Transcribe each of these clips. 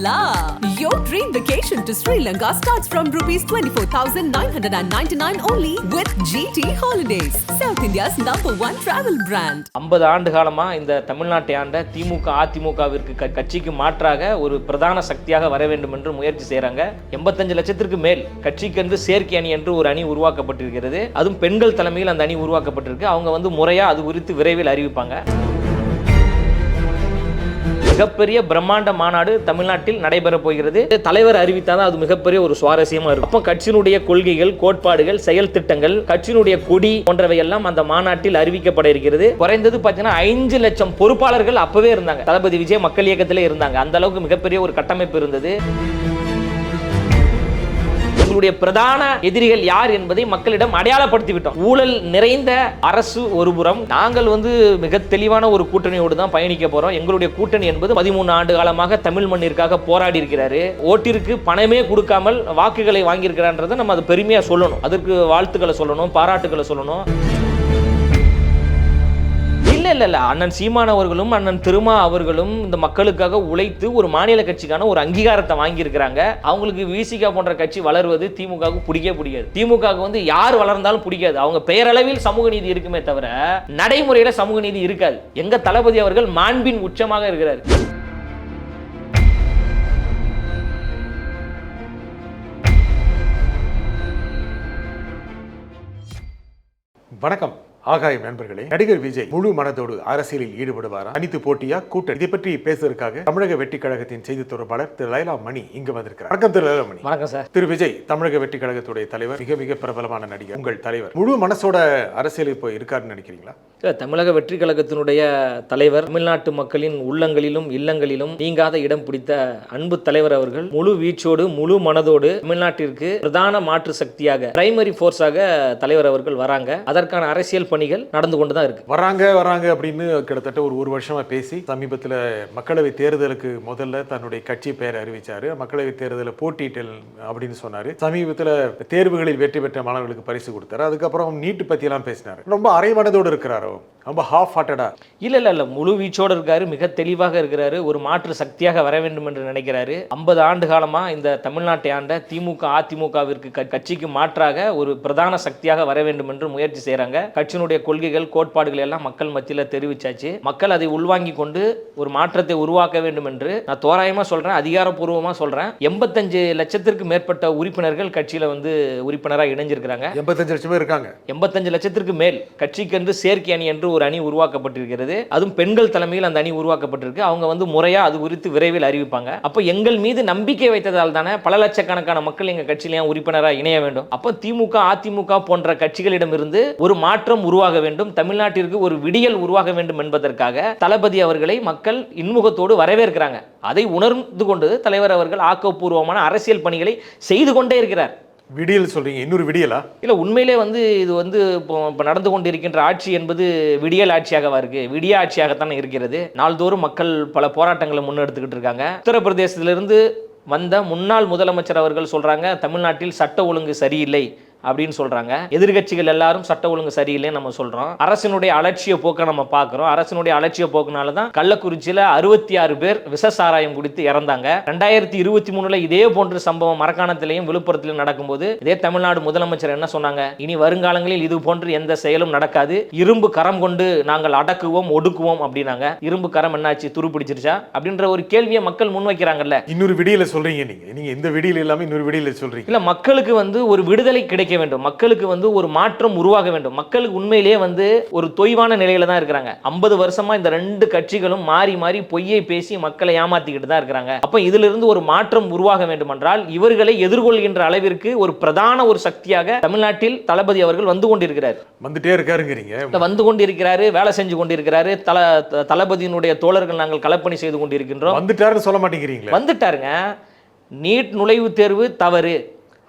la! Your dream vacation to Sri Lanka starts from rupees 24,999 only with GT Holidays, South India's number one travel brand. ஐம்பது ஆண்டு காலமா இந்த தமிழ்நாட்டை ஆண்ட திமுக அதிமுகவிற்கு க- கட்சிக்கு மாற்றாக ஒரு பிரதான சக்தியாக வர வேண்டும் என்று முயற்சி செய்றாங்க எண்பத்தஞ்சு லட்சத்திற்கு மேல் கட்சிக்கென்று சேர்க்கை அணி என்று ஒரு அணி உருவாக்கப்பட்டிருக்கிறது அதுவும் பெண்கள் தலைமையில் அந்த அணி உருவாக்கப்பட்டிருக்கு அவங்க வந்து முறையா அது குறித்து விரைவில் அறிவிப்பாங்க மிகப்பெரிய பிரம்மாண்ட மாநாடு தமிழ்நாட்டில் நடைபெற போகிறது. தலைவர் அறிவித்தாதான் அது மிகப்பெரிய ஒரு சுவாரஸ்யமா இருக்கும். அப்போ கட்சியினுடைய கொள்கைகள் கோட்பாடுகள் செயல் திட்டங்கள் கட்சியினுடைய கொடி போன்றவை எல்லாம் அந்த மாநாட்டில் அறிவிக்கப்பட இருக்கிறது. குறைந்தது பார்த்தீங்கன்னா ஐந்து லட்சம் பொறுப்பாளர்கள் அப்பவே இருந்தாங்க. தளபதி விஜய் மக்கள் இயக்கத்திலே இருந்தாங்க. அந்த அளவுக்கு மிகப்பெரிய ஒரு கட்டமைப்பு இருந்தது. எங்களுடைய பிரதான எதிரிகள் யார் என்பதை மக்களிடம் அடையாளப்படுத்தி விட்டோம் ஊழல் நிறைந்த அரசு ஒருபுறம் நாங்கள் வந்து மிக தெளிவான ஒரு கூட்டணியோடு தான் பயணிக்க போறோம். எங்களுடைய கூட்டணி என்பது பதிமூணு ஆண்டு காலமாக தமிழ் மண்ணிற்காக போராடி இருக்கிறாரு ஓட்டிற்கு பணமே கொடுக்காமல் வாக்குகளை வாங்கியிருக்கிறான்றதை நம்ம அது பெருமையா சொல்லணும். அதற்கு வாழ்த்துக்களை சொல்லணும் பாராட்டுகளை சொல்லணும். இல்லை இல்லை. இல்லை அண்ணன் சீமான் அவர்களும் அண்ணன் திருமா அவர்களும் இந்த மக்களுக்காக உழைத்து ஒரு மாநில கட்சிக்கான ஒரு அங்கீகாரத்தை வாங்கியிருக்கிறாங்க. அவங்களுக்கு விசிகா போன்ற கட்சி வளர்வது திமுகவுக்கு பிடிக்கவே பிடிக்காது. திமுக வந்து யார் வளர்ந்தாலும் பிடிக்காது. அவங்க பெயரளவில் சமூக நீதி இருக்குமே தவிர நடைமுறையில சமூக நீதி இருக்காது. எங்க தளபதி அவர்கள் மாண்பின் உச்சமாக இருக்கிறார். வணக்கம். ஆகாயம் நண்பர்களே நடிகர் விஜய் முழு மனதோடு அரசியலில் ஈடுபடுவாரா? அனித்து போட்டியா கூட்டணி? இதை பற்றி பேசுவதற்காக தமிழக வெற்றி கழகத்தின் செய்தி தொடர்பாளர் திரு லைலா மணி இங்கு வந்திருக்கிறார். வணக்கம் திரு லைலா மணி. வணக்கம் சார். திரு விஜய் தமிழக வெற்றி கழகத்துடைய தலைவர் மிக மிக பிரபலமான நடிகர் உங்கள் தலைவர். முழு மனசோட அரசியல் இப்போ இருக்காருன்னு நினைக்கிறீங்களா? தமிழக வெற்றி கழகத்தினுடைய தலைவர் தமிழ்நாட்டு மக்களின் உள்ளங்களிலும் இல்லங்களிலும் நீங்காத இடம் பிடித்த அன்பு தலைவர் அவர்கள் முழு வீச்சோடு முழு மனதோடு தமிழ்நாட்டிற்கு பிரதான மாற்று சக்தியாக பிரைமரி ஃபோர்ஸாக தலைவர் அவர்கள் வராங்க. அதற்கான அரசியல் பணிகள் நடந்து கொண்டு தான் இருக்கு. வராங்க வராங்க அப்படின்னு கிட்டத்தட்ட ஒரு ஒரு வருஷமா பேசி சமீபத்தில் மக்களவை தேர்தலுக்கு முதல்ல தன்னுடைய கட்சி பெயர் அறிவிச்சாரு. மக்களவை தேர்தலில் போட்டியிட்டல் அப்படின்னு சொன்னாரு. சமீபத்தில் தேர்வுகளில் வெற்றி பெற்ற மாணவர்களுக்கு பரிசு கொடுத்தாரு. அதுக்கப்புறம் நீட்டு பத்தியெல்லாம் பேசினாரு. ரொம்ப அரைமனதோடு இருக்கிறாரோ? ரொம்ப ஹாஃப் ஹார்ட்டடா இல்ல இல்ல இல்ல. முழு வீச்சோடு இருக்காரு மிக தெளிவாக இருக்கிறாரு ஒரு மாற்று சக்தியாக வர வேண்டும் என்று நினைக்கிறாரு. ஐம்பது ஆண்டு காலமா இந்த தமிழ்நாட்டை ஆண்ட திமுக அதிமுகவிற்கு கட்சிக்கு மாற்றாக ஒரு பிரதான சக்தியாக வர வேண்டும் என்று முயற்சி செய்றாங்க. கட்சியினுடைய கொள்கைகள் கோட்பாடுகள் எல்லாம் மக்கள் மத்தியில் தெரிவிச்சாச்சு. மக்கள் அதை உள்வாங்கி கொண்டு ஒரு மாற்றத்தை உருவாக்க வேண்டும் என்று நான் தோராயமா சொல்றேன் அதிகாரப்பூர்வமா சொல்றேன். எண்பத்தஞ்சு லட்சத்திற்கு மேற்பட்ட உறுப்பினர்கள் கட்சியில வந்து உறுப்பினராக இணைஞ்சிருக்கிறாங்க. எண்பத்தஞ்சு லட்சம் இருக்காங்க. எண்பத்தஞ்சு லட்சத்திற்கு மேல் கட்சிக்கென்று சேர்க்கை அணி என்று ஒரு அணி உருவாக்கப்பட்டிருக்கிறது. அதுவும் பெண்கள் தலைமையில் அந்த அணி உருவாக்கப்பட்டிருக்கு. அவங்க வந்து முறையாக அது குறித்து விரைவில் அறிவிப்பாங்க. அப்போ எங்கள் மீது நம்பிக்கை வைத்ததால் தானே பல லட்சக்கணக்கான மக்கள் எங்கள் கட்சியிலேயே உறுப்பினராக இணைய வேண்டும்? அப்போ திமுக அதிமுக போன்ற கட்சிகளிடமிருந்து ஒரு மாற்றம் உருவாக வேண்டும். தமிழ்நாட்டிற்கு ஒரு விடியல் உருவாக வேண்டும் என்பதற்காக தளபதி அவர்களை மக்கள் இன்முகத்தோடு வரவேற்கிறாங்க. அதை உணர்ந்து கொண்டு தலைவர் அவர்கள் ஆக்கப்பூர்வமான அரசியல் பணிகளை செய்து கொண்டே இருக்கிறார். விடியல் சொல்கிறீங்க இன்னொரு விடியலா? இல்லை உண்மையிலே வந்து இது வந்து இப்போ இப்போ நடந்து கொண்டிருக்கின்ற ஆட்சி என்பது விடியல் ஆட்சியாகவா இருக்குது விடிய ஆட்சியாகத்தானே இருக்கிறது. நாள்தோறும் மக்கள் பல போராட்டங்களை முன்னெடுத்துக்கிட்டு இருக்காங்க. உத்தரப்பிரதேசத்திலிருந்து வந்த முன்னாள் முதலமைச்சர் அவர்கள் சொல்கிறாங்க தமிழ்நாட்டில் சட்ட ஒழுங்கு சரியில்லை. அப்படின்னு சொல்றாங்க. எதிர்க்கட்சிகள் எல்லாரும் சட்ட ஒழுங்கு சரியில்லைன்னு நம்ம சொல்றோம். அரசினுடைய அலட்சிய போக்கை நம்ம பார்க்குறோம். அரசினுடைய அலட்சிய போக்குனால தான் கள்ளக்குறிச்சியில் அறுபத்தி ஆறு பேர் விஷ சாராயம் குடித்து இறந்தாங்க. ரெண்டாயிரத்தி இருபத்தி மூணுல இதே போன்ற சம்பவம் மரக்காணத்திலையும் விழுப்புரத்திலும் நடக்கும்போது இதே தமிழ்நாடு முதலமைச்சர் என்ன சொன்னாங்க? இனி வருங்காலங்களில் இது போன்று எந்த செயலும் நடக்காது. இரும்பு கரம் கொண்டு நாங்கள் அடக்குவோம் ஒடுக்குவோம் அப்படின்னாங்க. இரும்பு கரம் என்னாச்சு? துரு பிடிச்சிருச்சா? அப்படின்ற ஒரு கேள்வியை மக்கள் முன்வைக்கிறாங்கல்ல. இன்னொரு விடியல சொல்றீங்க நீங்க. நீங்க இந்த விடியல் இல்லாம இன்னொரு விடியல சொல்றீங்க. இல்ல மக்களுக்கு வந்து ஒரு விடுதலை கிடைக்க வேண்டும். மக்களுக்கு வந்து ஒரு மாற்றம் உருவாக வேண்டும். மக்களுக்கு உண்மையிலேயே வந்து ஒரு தொய்வான நிலையில தான் இருக்கிறாங்க. ஐம்பது வருஷமா இந்த ரெண்டு கட்சிகளும் மாறி மாறி பொய்யை பேசி மக்களை ஏமாத்திக்கிட்டு தான் இருக்கிறாங்க. அப்ப இதுல இருந்து ஒரு மாற்றம் உருவாக வேண்டுமென்றால் இவர்களை எதிர்கொள்கின்ற அளவிற்கு ஒரு பிரதான ஒரு சக்தியாக தமிழ்நாட்டில் தளபதி அவர்கள் வந்து கொண்டிருக்கிறார். வந்துட்டே இருக்காருங்கிறீங்க வந்து கொண்டிருக்கிறாரு வேலை செஞ்சு கொண்டிருக்கிறாரு. தல தளபதியினுடைய தோழர்கள் நாங்கள் களப்பணி செய்து கொண்டிருக்கின்றோம். வந்துட்டாருன்னு சொல்ல மாட்டேங்கிறீங்களே. வந்துட்டாருங்க. நீட் நுழைவுத் தேர்வு தவறு.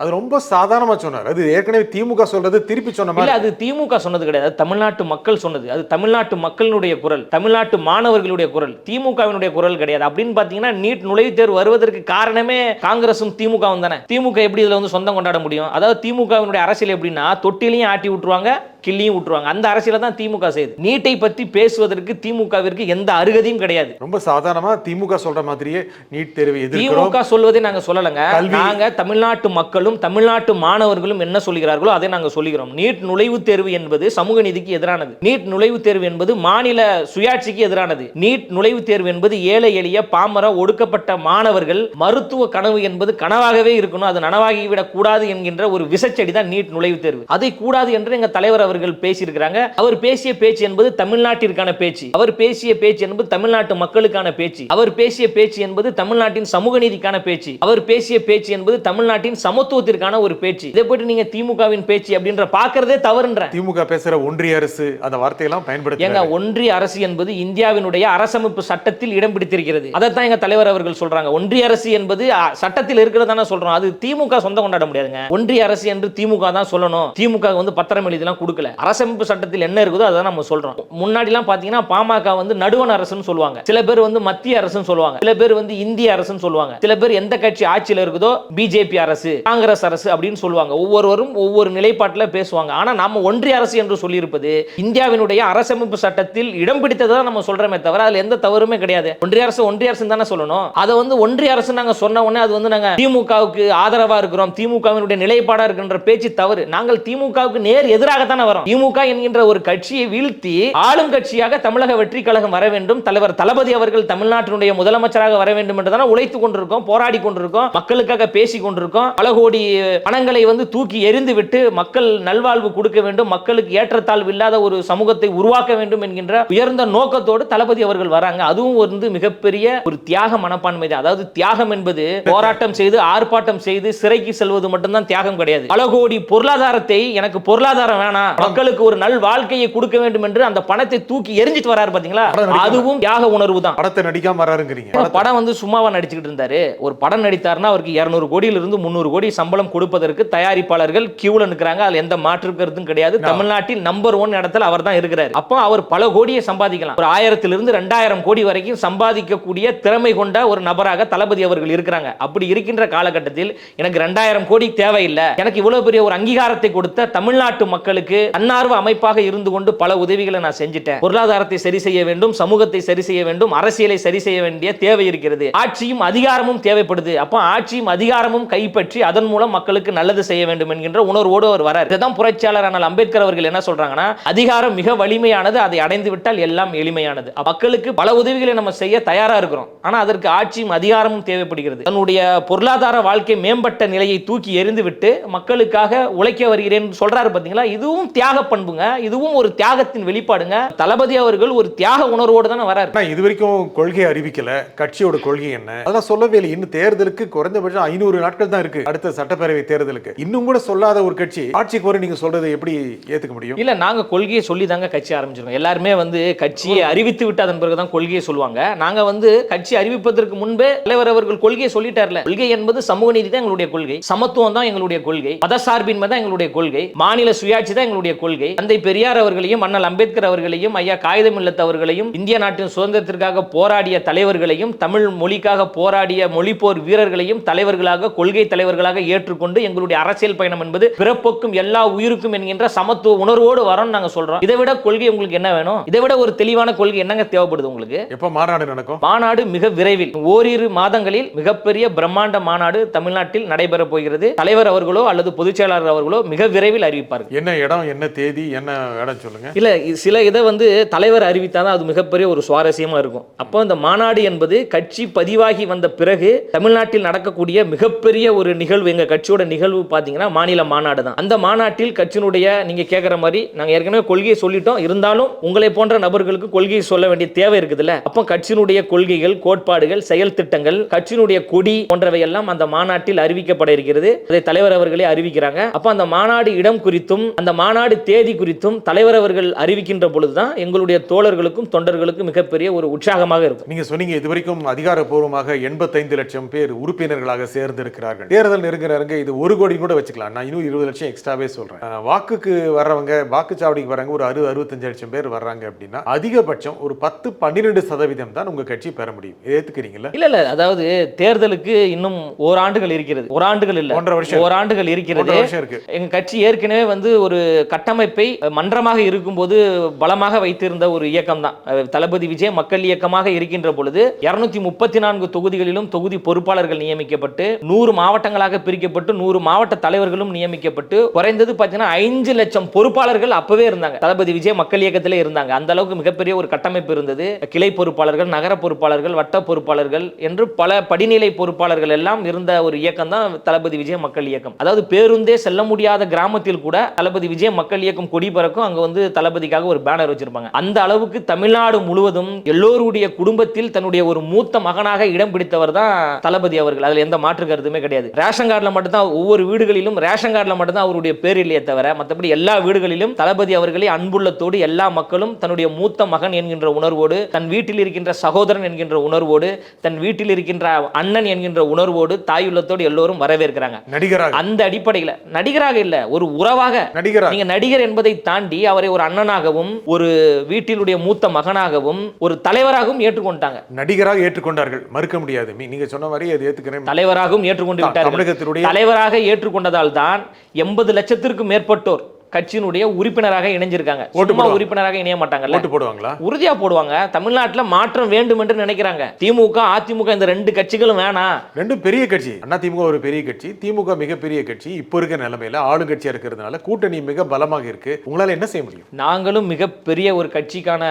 அது ரொம்ப சாதாரணமா சொன்னார். அது ஏற்கனவே திமுக சொல்றது திருப்பி சொன்ன மாதிரி. அது திமுக சொன்னது கிடையாது. அது தமிழ்நாட்டு மக்கள் சொன்னது. அது தமிழ்நாட்டு மக்களினுடைய குரல் தமிழ்நாட்டு மாணவர்களுடைய குரல் திமுகவினுடைய குரல் கிடையாது. அப்படின்னு பாத்தீங்கன்னா நீட் நுழைவுத் தேர்வு வருவதற்கு காரணமே காங்கிரசும் திமுகவும் தானே. திமுக எப்படி இதுல வந்து சொந்தம் கொண்டாட முடியும்? அதாவது திமுகவினுடைய அரசியல் எப்படின்னா தொட்டிலையும் ஆட்டி விட்டுருவாங்க கிள்ளியும் விட்டுருவாங்க. அந்த அரசியலை தான் திமுக செய்யுது. நீட்டை பற்றி பேசுவதற்கு திமுகவிற்கு எந்த அருகதையும் கிடையாது. ரொம்ப சாதாரணமா திமுக சொல்ற மாதிரியே நீட் தேர்வை திமுக சொல்வதை நாங்க சொல்லலைங்க. நாங்க தமிழ்நாட்டு மக்களும் தமிழ்நாட்டு மாணவர்களும் என்ன சொல்கிறார்களோ அதை நாங்க சொல்லுகிறோம் நீட் நுழைவுத் தேர்வு என்பது சமூக நீதிக்கு எதிரானது. நீட் நுழைவுத் தேர்வு என்பது மாநில சுயாட்சிக்கு எதிரானது. நீட் நுழைவுத் தேர்வு என்பது ஏழை எளிய பாமர ஒடுக்கப்பட்ட மாணவர்கள் மருத்துவ கனவு என்பது கனவாகவே இருக்கணும். அது நனவாகிவிடக் கூடாது என்கின்ற ஒரு விசச்செடி தான் நீட் நுழைவுத் தேர்வு. அதை கூடாது என்று எங்க தலைவர் அவர்கள் பேசியிருக்கிறாங்க. அவர் பேசிய பேச்சு என்பது தமிழ்நாட்டிற்கான பேச்சு. அவர் பேசிய பேச்சு என்பது தமிழ்நாட்டு மக்களுக்கான பேச்சு. அவர் பேசிய பேச்சு என்பது தமிழ்நாட்டின் சமூக நீதிக்கான பேச்சு. அவர் பேசிய பேச்சு என்பது தமிழ்நாட்டின் சமத்துவத்திற்கான ஒரு பேச்சு. இதை போட்டு நீங்க திமுகவின் பேச்சு அப்படின்ற பாக்குறதே தவறுன்ற. திமுக பேசுற ஒன்றிய அரசு அந்த வார்த்தையெல்லாம் எங்க பயன்படுத்தி ஒன்றிய அரசு என்பது இந்தியாவினுடைய அரசமைப்பு சட்டத்தில் இடம் பிடித்திருக்கிறது. அதைத்தான் எங்க தலைவர் அவர்கள் சொல்றாங்க. ஒன்றிய அரசு என்பது சட்டத்தில் இருக்கிறதான சொல்றோம். அது திமுக சொந்தம் கொண்டாட முடியாதுங்க. ஒன்றிய அரசு என்று திமுக தான் சொல்லணும். திமுக வந்து பத்திரம் எழுதிலாம் கொடுக்கல. அரசமைப்பு சட்டத்தில் என்ன இருக்குதோ அதை நம்ம சொல்றோம். முன்னாடி எல்லாம் பாத்தீங்கன்னா பாமக வந்து நடுவன் அரசுன்னு சொல்லுவாங்க. சில பேர் வந்து மத்திய அரசுன்னு சொல்லுவாங்க. சில பேர் வந்து இந்திய அரசுன்னு சொல்லுவாங்க. சில பேர் எந்த கட்சி ஆட்சியில் இருக்குதோ பிஜேபி அரசு காங்கிரஸ் அரசு அப்படின்னு சொல்லுவாங்க. ஒவ்வொருவரும் ஒவ்வொரு நிலைப்பாட்டில் பேசுவாங்க. ஆனா நம்ம ஒன்றிய அரசு என்று சொல்லியிருப்பது இந்தியாவினுடைய அரசமைப்பு சட்டத்தில் இடம் பிடித்ததை தான் நம்ம சொல்றோமே தவிர அதுல எந்த தவறுமே கிடையாது. ஒன்றிய அரசு ஒன்றிய அரசு தானே சொல்லணும். அதை வந்து ஒன்றிய அரசு நாங்க சொன்ன உடனே அது வந்து நாங்க திமுகவுக்கு ஆதரவா இருக்கிறோம். திமுகவினுடைய நிலைப்பாடா இருக்கின்ற பேச்சு தவறு. நாங்கள் திமுகவுக்கு நேர் எதிராக தானே வரோம் திமுக என்கின்ற ஒரு கட்சியை வீழ்த்தி ஆளும் கட்சியாக தமிழக வெற்றி கழகம் வர வேண்டும். தலைவர் தளபதி அவர்கள் தமிழ்நாட்டினுடைய முதலமைச்சராக வர வேண்டும் என்று உழைத்துக் கொண்டிருக்கோம் போராடி கொண்டிருக்கோம் மக்களுக்காக பேசி கொண்டிருக்கோம். பல கோடி பணங்களை வந்து தூக்கி எரிந்து விட்டு மக்கள் நல்வாழ்வு கொடுக்க வேண்டும். மக்களுக்கு ஏற்றத்தாழ்வு இல்லாத ஒரு சமூகத்தை உருவாக்க வேண்டும் என்கின்ற உயர்ந்த நோக்கத்தோடு தளபதி அவர்கள் வராங்க. அதுவும் வந்து மிகப்பெரிய ஒரு தியாக மனப்பான்மை அதாவது தியாகம் என்பது போராட்டம் செய்து ஆர்ப்பாட்டம் செய்து சிறைக்கு செல்வது மட்டும்தான் தியாகம் கிடையாது. பல கோடி பொருளாதாரத்தை எனக்கு பொருளாதாரம் வேணாம். மக்களுக்கு ஒரு நல் வாழ்க்கையை கொடுக்க வேண்டும் என்று அந்த பணத்தை தூக்கி எரிஞ்சிட்டு வராரு பாத்தீங்களா. அதுவும் தியாக உணர்வு தான் படத்தை நடிக்காம வராருங்கிறீங்க. படம் வந்து சும்மாவா நடிச்சுக்கிட்டு இருந்தாரு. ஒரு படம் நடித்தாருன்னா அவருக்கு இருநூறு கோடியில இருந்து முந்நூறு கோடி சம்பளம் கொடுப்பதற்கு தயாரிப்பாளர்கள் கியூல நிற்கிறாங்க அதுல எந்த மாற்று கருத்தும் கிடையாது. தமிழ்நாட்டில் நம்பர் ஒன் இடத்துல அவர் தான் இருக்கிறார். அப்போ அவர் பல கோடியை சம்பாதிக்கலாம். ஒரு ஆயிரத்திலிருந்து ரெண்டாயிரம் கோடி வரைக்கும் சம்பாதிக்கக்கூடிய திறமை கொண்ட ஒரு நபராக தளபதி அவர்கள் இருக்கிறாங்க. அப்படி இருக்கின்ற காலகட்டத்தில் எனக்கு ரெண்டாயிரம் கோடி தேவையில்லை. எனக்கு இவ்வளவு பெரிய ஒரு அங்கீகாரத்தை கொடுத்த தமிழ்நாட்டு மக்களுக்கு தன்னார்வ அமைப்பாக இருந்து கொண்டு பல உதவிகளை நான் செஞ்சுட்டேன். பொருளாதாரத்தை சரி செய்ய வேண்டும் சமூகத்தை சரி செய்ய வேண்டும் அரசியலை சரி செய்ய வேண்டிய தேவை இருக்கிறது. ஆட்சியும் அதிகாரமும் தேவைப்படுது. அப்போ ஆட்சியும் அதிகாரமும் கைப்பற்றி அதன் மூலம் மக்களுக்கு நல்லது செய்ய வேண்டும் என்கின்ற உணர்வோடு அவர் வரார். இதுதான் புரட்சியாளர் ஆனால் அம்பேத்கர் அவர்கள் என்ன சொல்றாங்கன்னா அதிகாரம் மிக வலிமையானது அதை அடைந்து விட்டால் எல்லாம் எளிமையானது. மக்களுக்கு பல உதவிகளை நம்ம செய்ய தயாரா இருக்கிறோம். ஆனா அதற்கு ஆட்சியும் அதிகாரமும் தேவைப்படுகிறது. தன்னுடைய பொருளாதார வாழ்க்கை மேம்பட்ட நிலையை தூக்கி எறிந்து விட்டு மக்களுக்காக உழைக்க வருகிறேன் சொல்றாரு பாத்தீங்களா? இதுவும் தியாக பண்புங்க. இதுவும் ஒரு தியாகத்தின் வெளிப்பாடுங்க. தளபதி அவர்கள் ஒரு தியாக உணர்வோடு தானே வராரு. இது வரைக்கும் கொள்கை அறிவிக்கல. கட்சியோட கொள்கை என்ன? அதெல்லாம் சொல்லவே இல்லை. இன்னும் தேர்தலுக்கு குறைந்தபட்சம் ஐநூறு நாட்கள் தான் இருக்கு அடுத்த சட்டப்பேரவை தேர்தலுக்கு. இன்னும் கூட சொல்லாத ஒரு கட்சி. ஆட்சிக்கு வரும் நீங்க சொல்றதை எப்படி ஏத்துக்க முடியும்? இல்ல நாங்க கொள்கையை சொல்லி தாங்க கட்சி ஆரம்பிச்சிருக்கோம். எல்லாருமே வந்து கட்சியை அறிவித்து விட்டு அதன் பிறகு தான் கொள்கையை சொல்லுவாங்க. நாங்க வந்து கட்சி அறிவிப்பதற்கு முன்பே தலைவர் அவர்கள் கொள்கையை சொல்லிட்டார்ல. கொள்கை என்பது சமூக நீதி தான் எங்களுடைய கொள்கை. சமத்துவம் தான் எங்களுடைய கொள்கை. மதசார்பின்மை தான் எங்களுடைய கொள்கை. மாநில சுயாட்சி தான் எங்களுடைய கொள்கை. தந்தை பெரியார் அவர்களையும் அண்ணல் அம்பேத்கர் அவர்களையும் ஐயா காகிதம் இல்லத் அவர்களையும் இந்திய நாட்டின் சுதந்திரத்திற்காக போராடிய தலைவர்களையும் தமிழ் மொழிக்காக போராடிய மொழிப்போர் வீரர்களையும் தலைவர்களாக கொள்கை தலைவர்களாக ஏற்றுக்கொண்டு எங்களுடைய அரசியல் பயணம் என்பது பிறப்புக்கும் எல்லா உயிருக்கும் என்கின்ற சமத்துவ உணர்வோடு வரோம்னு நாங்க சொல்றோம். இதை விட கொள்கை உங்களுக்கு என்ன வேணும்? இதை விட ஒரு தெளிவான கொள்கை என்னங்க தேவைப்படுது உங்களுக்கு? எப்ப மாநாடு நடக்கும்? மாநாடு மிக விரைவில். ஓரிரு மாதங்களில் மிகப்பெரிய பிரம்மாண்ட மாநாடு தமிழ்நாட்டில் நடைபெற போகிறது. தலைவர் அவர்களோ அல்லது பொதுச் செயலாளர் அவர்களோ மிக விரைவில் அறிவிப்பார்கள். என்ன இடம் என்ன தேதி என்ன இடம் சொல்லுங்க. இல்ல சில இதை வந்து தலைவர் அறிவித்தாதான் அது மிகப்பெரிய ஒரு சுவாரஸ்யமா இருக்கும். அப்போ இந்த மாநாடு என்பது கட்சி பதிவாகி வந்த பிறகு தமிழ்நாட்டில் நடக்கக்கூடிய மிகப்பெரிய ஒரு நிகழ்வு எங்க கட்சியோட நிகழ்வு பாத்தீங்கன்னா மாநில மாநாடு தான். அந்த மாநாட்டில் கட்சியினுடைய நீங்க கேட்குற மாதிரி நாங்க ஏற்கனவே கொள்கையை சொல்லிட்டோம். இருந்தாலும் உங்களை போன்ற நபர்களுக்கு கொள்கையை சொல்ல வேண்டிய தேவை இருக்குதுல்ல. அப்போ கட்சியினுடைய கொள்கைகள் கோட்பாடுகள் செயல் திட்டங்கள் கட்சியினுடைய கொடி போன்றவை எல்லாம் அந்த மாநாட்டில் அறிவிக்கப்பட இருக்கிறது. அதை தலைவர் அவர்களே அறிவிக்கிறாங்க. அப்போ அந்த மாநாடு இடம் குறித்தும் அந்த மாநாடு தேதி குறித்தும் தலைவர் அவர்கள் அறிவிக்கின்ற பொழுதுதான் எங்களுடைய தோழர்களுக்கும் தொண்டர்களுக்கும் மிகப்பெரிய ஒரு உற்சாகமாக இருக்கும். நீங்க சொன்னீங்க இது வரைக்கும் அதிகாரப்பூர்வமாக எண்பத்தைந்து லட்சம் பேர் உறுப்பினர்களாக சேர்ந்து இருக்கிறார்கள் தேர்தல் நெருங்க நெருங்க இது ஒரு கோடி கூட வச்சுக்கலாம். நான் இன்னும் இருபது லட்சம் எக்ஸ்ட்ராவே சொல்றேன். வாக்குக்கு வர்றவங்க வாக்குச்சாவடிக்கு வர்றவங்க ஒரு அறுபது அறுபத்தஞ்சு லட்சம் பேர் வர்றாங்க அப்படின்னா அதிகபட்சம் ஒரு பத்து பன்னிரெண்டு சதவீதம் தான் உங்க கட்சி பெற முடியும். ஏத்துக்கிறீங்களா? இல்ல இல்ல அதாவது தேர்தலுக்கு இன்னும் ஓராண்டுகள் இருக்கிறது. ஓராண்டுகள் இல்ல. ஒன்றரை வருஷம் ஓராண்டுகள் இருக்கிறது. எங்க கட்சி ஏற்கனவே வந்து ஒரு கட்டமைப்பை மன்றமாக இருக்கும்போது பலமாக வைத்திருந்த ஒரு இயக்கம் தான் தளபதி விஜய் மக்கள் இயக்கமாக இருக்கின்ற பொழுது இருநூத்தி முப்பத்தி நான்கு தொகுதிகளிலும் தொகுதி பொறுப்பாளர்கள் நியமிக்கப்பட்டு நூறு மாவட்டங்களாக பிரிக்கப்பட்டு நூறு மாவட்ட தலைவர்களும் நியமிக்கப்பட்டு குறைந்தது பார்த்தீங்கன்னா ஐந்து லட்சம் பொறுப்பாளர்கள் அப்பவே இருந்தாங்க. தளபதி விஜய் மக்கள் இயக்கத்திலே இருந்தாங்க. அந்த அளவுக்கு மிகப்பெரிய ஒரு கட்டமைப்பு இருந்தது. கிளை பொறுப்பாளர்கள் நகர பொறுப்பாளர்கள் வட்ட பொறுப்பாளர்கள் என்று பல படிநிலை பொறுப்பாளர்கள் எல்லாம் இருந்த ஒரு இயக்கம் தான் தளபதி விஜய் மக்கள் இயக்கம். அதாவது பேருந்தே செல்ல முடியாத கிராமத்தில் கூட தளபதி விஜய் மக்கள் இயக்கம் கொடி பறக்கும் அங்க வந்து தளபதிக்காக ஒரு பேனர் வச்சிருப்பாங்க. அந்த அளவுக்கு தமிழ்நாடு முழுவதும் எல்லோருடைய குடும்பத்தில் தன்னுடைய ஒரு மூத்த மகனாக இடம் பிடித்தவர் தான் தளபதி அவர்கள். அதுல எந்த மாற்று கருத்துமே கிடையாது. ரேஷன் கார்டுல மட்டும்தான் ஒவ்வொரு வீடுகளிலும் ரேஷன் கார்டுல மட்டும்தான் அவருடைய பேர் இல்லையே தவிர மற்றபடி எல்லா வீடுகளிலும் தளபதி அவர்களை அன்புள்ளத்தோடு எல்லா மக்களும் தன்னுடைய மூத்த மகன் என்கின்ற உணர்வோடு தன் வீட்டில் இருக்கின்ற சகோதரன் என்கின்ற உணர்வோடு தன் வீட்டில் இருக்கின்ற அண்ணன் என்கின்ற உணர்வோடு தாயுள்ளத்தோடு எல்லோரும் வரவேற்கிறாங்க. நடிகராக. அந்த அடிப்படையில் நடிகராக இல்ல ஒரு உறவாக நடிகராக. நீங்க நடிகர் என்பதை தாண்டி அவரை ஒரு அண்ணனாகவும் ஒரு வீட்டிலுடைய மூத்த மகனாகவும் ஒரு தலைவராகவும் ஏற்றுக்கொண்டாங்க. நடிகராக ஏற்றுக்கொண்டார்கள். மறுக்க முடியாது. நீங்க சொன்ன மாதிரி அது ஏத்துக்கிறேன். தலைவராகவும் ஏற்றுக்கொண்டு விட்டார்கள். தமிழகத்தினுடைய தலைவராக ஏற்றுக்கொண்டதால் தான் எண்பது லட்சத்திற்கும் மேற்பட்டோர் கட்சியினுடைய உறுப்பினராக இணைஞ்சிருக்காங்க. சும்மா போடுவாங்க. உறுப்பினராக இணைய மாட்டாங்கல்ல? ஓட்டு போடுவாங்களா? உறுதியா போடுவாங்க. தமிழ்நாட்டுல மாற்றம் வேண்டும் என்று நினைக்கிறாங்க. திமுக அதிமுக இந்த ரெண்டு கட்சிகளும் வேணாம் ரெண்டும் பெரிய கட்சி. அண்ணா திமுக ஒரு பெரிய கட்சி. திமுக மிகப்பெரிய கட்சி. இப்போ இருக்க நிலைமையில ஆளுங்கட்சியா இருக்கிறதுனால கூட்டணி மிக பலமாக இருக்கு. உங்களால என்ன செய்ய முடியும்? நாங்களும் மிகப்பெரிய ஒரு கட்சிக்கான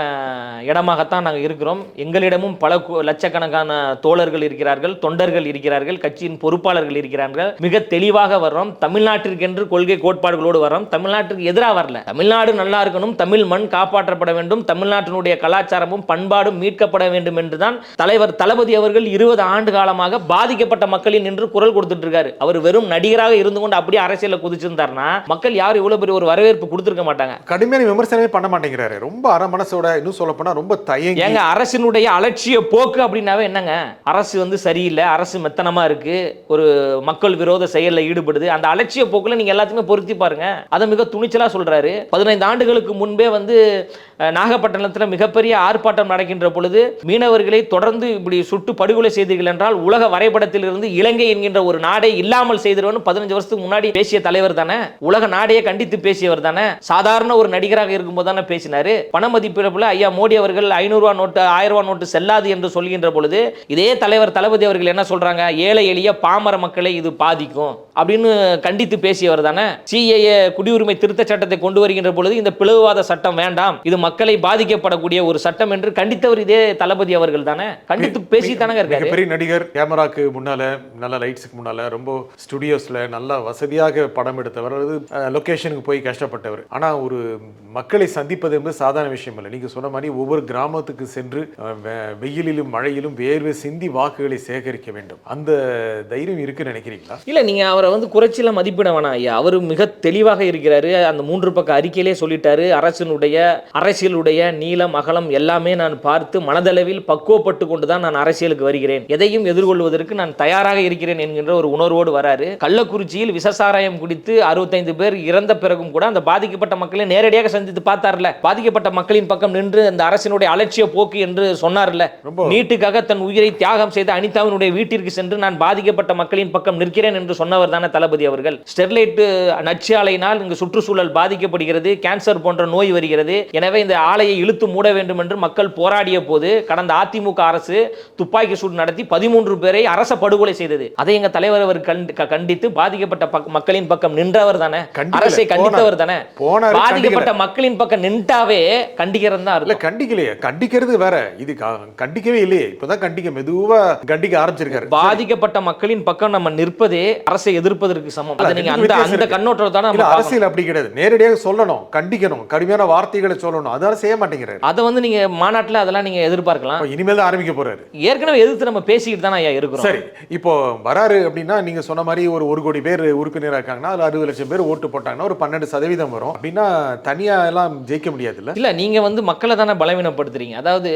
இடமாகத்தான் நாங்கள் இருக்கிறோம். எங்களிடமும் பல லட்சக்கணக்கான தோழர்கள் இருக்கிறார்கள் தொண்டர்கள் இருக்கிறார்கள் கட்சியின் பொறுப்பாளர்கள் இருக்கிறார்கள். மிக தெளிவாக வர்றோம். தமிழ்நாட்டிற்கென்று கொள்கை கோட்பாடுகளோடு வர்றோம். தமிழ்நாட்டுக்கு எதிராக வரல. தமிழ்நாடு நல்லா இருக்கணும் தமிழ் மண் காப்பாற்றப்பட வேண்டும் தமிழ்நாட்டினுடைய கலாச்சாரமும் பண்பாடும் மீட்கப்பட வேண்டும் என்றுதான் தலைவர் தளபதி அவர்கள் இருபது ஆண்டு காலமாக பாதிக்கப்பட்ட மக்களின் நின்று குரல் கொடுத்துட்டு இருக்காரு. அவர் வெறும் நடிகராக இருந்து கொண்டு அப்படியே அரசியல குதிச்சிருந்தாருன்னா மக்கள் யாரும் இவ்வளவு பெரிய ஒரு வரவேற்பு கொடுத்திருக்க மாட்டாங்க. கடுமையான விமர்சனமே பண்ண மாட்டேங்கிறாரு. ரொம்ப அரை மனசோட இன்னும் சொல்ல போனா ரொம்ப தயங்கி ஏங்க அரசினுடைய அலட்சிய போக்கு அப்படின்னாவே என்னங்க? அரசு வந்து சரியில்லை அரசு மெத்தனமா இருக்கு ஒரு மக்கள் விரோத செயல்ல ஈடுபடுது. அந்த அலட்சிய போக்குல நீங்க எல்லாத்தையுமே பொருத்தி பாருங்க. அதை மிக துணிச்சலாக சொல்றாரு. பதினைந்து ஆண்டுகளுக்கு முன்பே வந்து நாகப்பட்டினத்தில் மிகப்பெரிய ஆர்ப்பாட்டம் நடக்கின்ற பொழுது மீனவர்களை தொடர்ந்து இப்படி சுட்டு படுகொலை செய்தீர்கள் என்றால் உலக வரைபடத்தில் இருந்து இலங்கை என்கின்ற ஒரு நாடே இல்லாமல் செய்திருவன் பதினஞ்சு வருஷத்துக்கு முன்னாடி பேசிய தலைவர் தானே? உலக நாடையே கண்டித்து பேசியவர் தானே? சாதாரண ஒரு நடிகராக இருக்கும்போது தானே பேசினாரு. பண மதிப்பிழப்புல ஐயா மோடி அவர்கள் ஐநூறு ரூபா நோட்டு ஆயிரம் ரூபா நோட்டு செல்லாது என்று சொல்கின்ற பொழுது இதே தலைவர் தளபதி அவர்கள் என்ன சொல்றாங்க? ஏழை எளிய பாமர மக்களை இது பாதிக்கும் அப்படின்னு கண்டித்து பேசியவர் தானே? சிஏஏ குடியுரிமை திருத்த சட்டத்தை கொண்டு வருகின்ற பொழுது இந்த பிளவுவாத சட்டம் வேண்டாம். இது மக்களை பாதிக்கப்படக்கூடிய ஒரு சட்டம் என்று கண்டித்தவர் இதே தளபதி அவர்கள் தானே? கண்டித்து பேசி தானங்க இருக்காரு? மிகப்பெரிய நடிகர் கேமராக்கு முன்னால நல்ல லைட்ஸுக்கு முன்னால ரொம்ப ஸ்டுடியோஸ்ல நல்லா வசதியாக படம் எடுத்தவர். அல்லது லொகேஷனுக்கு போய் கஷ்டப்பட்டவர். ஆனா ஒரு மக்களை சந்திப்பது என்பது சாதாரண விஷயம் இல்லை. நீங்க சொன்ன மாதிரி ஒவ்வொரு கிராமத்துக்கு சென்று வெயிலிலும் மழையிலும் வேர்வை சிந்தி வாக்குகளை சேகரிக்க வேண்டும். அந்த தைரியம் இருக்குன்னு நினைக்கிறீங்களா? இல்ல நீங்க அவரை வந்து குறைச்சில மதிப்பிட வேணாம் ஐயா. அவர் மிக தெளிவாக இருக்கிறாரு. அந்த மூன்று பக்க அறிக்கையிலே சொல்லிட்டாரு. அரசினுடைய அரசியலுடைய நீளம் அகலம் எல்லாமே நான் பார்த்து மனதளவில் பக்குவப்பட்டு கொண்டு தான் நான் அரசியலுக்கு வருகிறேன். எதையும் எதிர்கொள்வதற்கு நான் தயாராக இருக்கிறேன் என்கின்ற ஒரு உணர்வோடு வராரு. கள்ளக்குறிச்சியில் விஷசாராயம் குடித்து அறுபத்தைந்து பேர் இறந்த பிறகும் கூட அந்த பாதிக்கப்பட்ட மக்களை நேரடியாக சந்தித்து பார்த்தார்ல. பாதிக்கப்பட்ட மக்களின் பக்கம் நின்று அந்த அரசினுடைய அலட்சிய போக்கு என்று சொன்னார்ல. நீட்டுக்காக தன் உயிரை தியாகம் செய்த அனிதாவினுடைய வீட்டிற்கு சென்று நான் பாதிக்கப்பட்ட மக்களின் பக்கம் நிற்கிறேன் என்று சொன்னவர் தானே தளபதி அவர்கள். ஸ்டெர்லைட் நச்சு ஆலையினால் இங்கு சுற்றுச்சூழல் பாதிக்கப்படுகிறது கேன்சர் போன்ற நோய் வருகிறது. எனவே இந்த ஆலையை இழுத்து மூட வேண்டும் என்று மக்கள் போராடிய போது கடந்த அதிமுக அரசு துப்பாக்கி சூடு நடத்தி பதிமூன்று பேரை அரச படுகொலை செய்தது. அதை எங்க தலைவர் அவர் கண்டித்து பாதிக்கப்பட்ட மக்களின் பக்கம் நின்றவர் தானே. அரசை கண்டித்தவர் தானே. பாதிக்கப்பட்ட மக்களின் பக்கம் நின்றாவே கண்டிக்கிறது தான் இல்ல. கண்டிக்கலையே. கண்டிக்கிறது வேற. இது கண்டிக்கவே இல்லையே. இப்பதான் கண்டிக்க மெதுவா கண்டிக்க ஆரம்பிச்சிருக்காரு. பாதிக்கப்பட்ட மக்களின் பக்கம் நம்ம நிற்பதே அரசை எதிர்ப்பதற்கு சமம். அதை நீங்க அந்த அந்த. கண்ணோட்டத்தை தான். அரசியல் அப்படி கிடையாது. நேரடியாக சொல்லணும் கண்டிக்கணும். கடுமையான வார்த்தைகளை சொல்லணும். அதெல்லாம் செய்ய மாட்டேங்கிறாரு. அதை வந்து நீங்க மாநாட்டுல அதெல்லாம் நீங்க எதிர்பார்க்கலாம். இனிமேல் தான் ஆரம்பிக்க போறாரு. ஏற்கனவே எதிர்த்து நம்ம பேசிக்கிட்டு தானே ஐயா இருக்கிறோம். சரி இப்போ வராரு அப்படின்னா நீங்க சொன்ன மாதிரி ஒரு ஒரு கோடி பேர் உறுப்பினராக இருக்காங்கன்னா அதுல அறுபது லட்சம் பேர் ஓட்டு போட்டாங்கன்னா ஒரு பன்னெண்டு சதவீதம் வரும். அப்படின்னா தனியா எல்லாம் ஜெயிக்க முடியாதுல்ல? இல்ல நீங்க வந்து மக்களை தானே பலவீனப்படுத்துறீங்க. அதாவது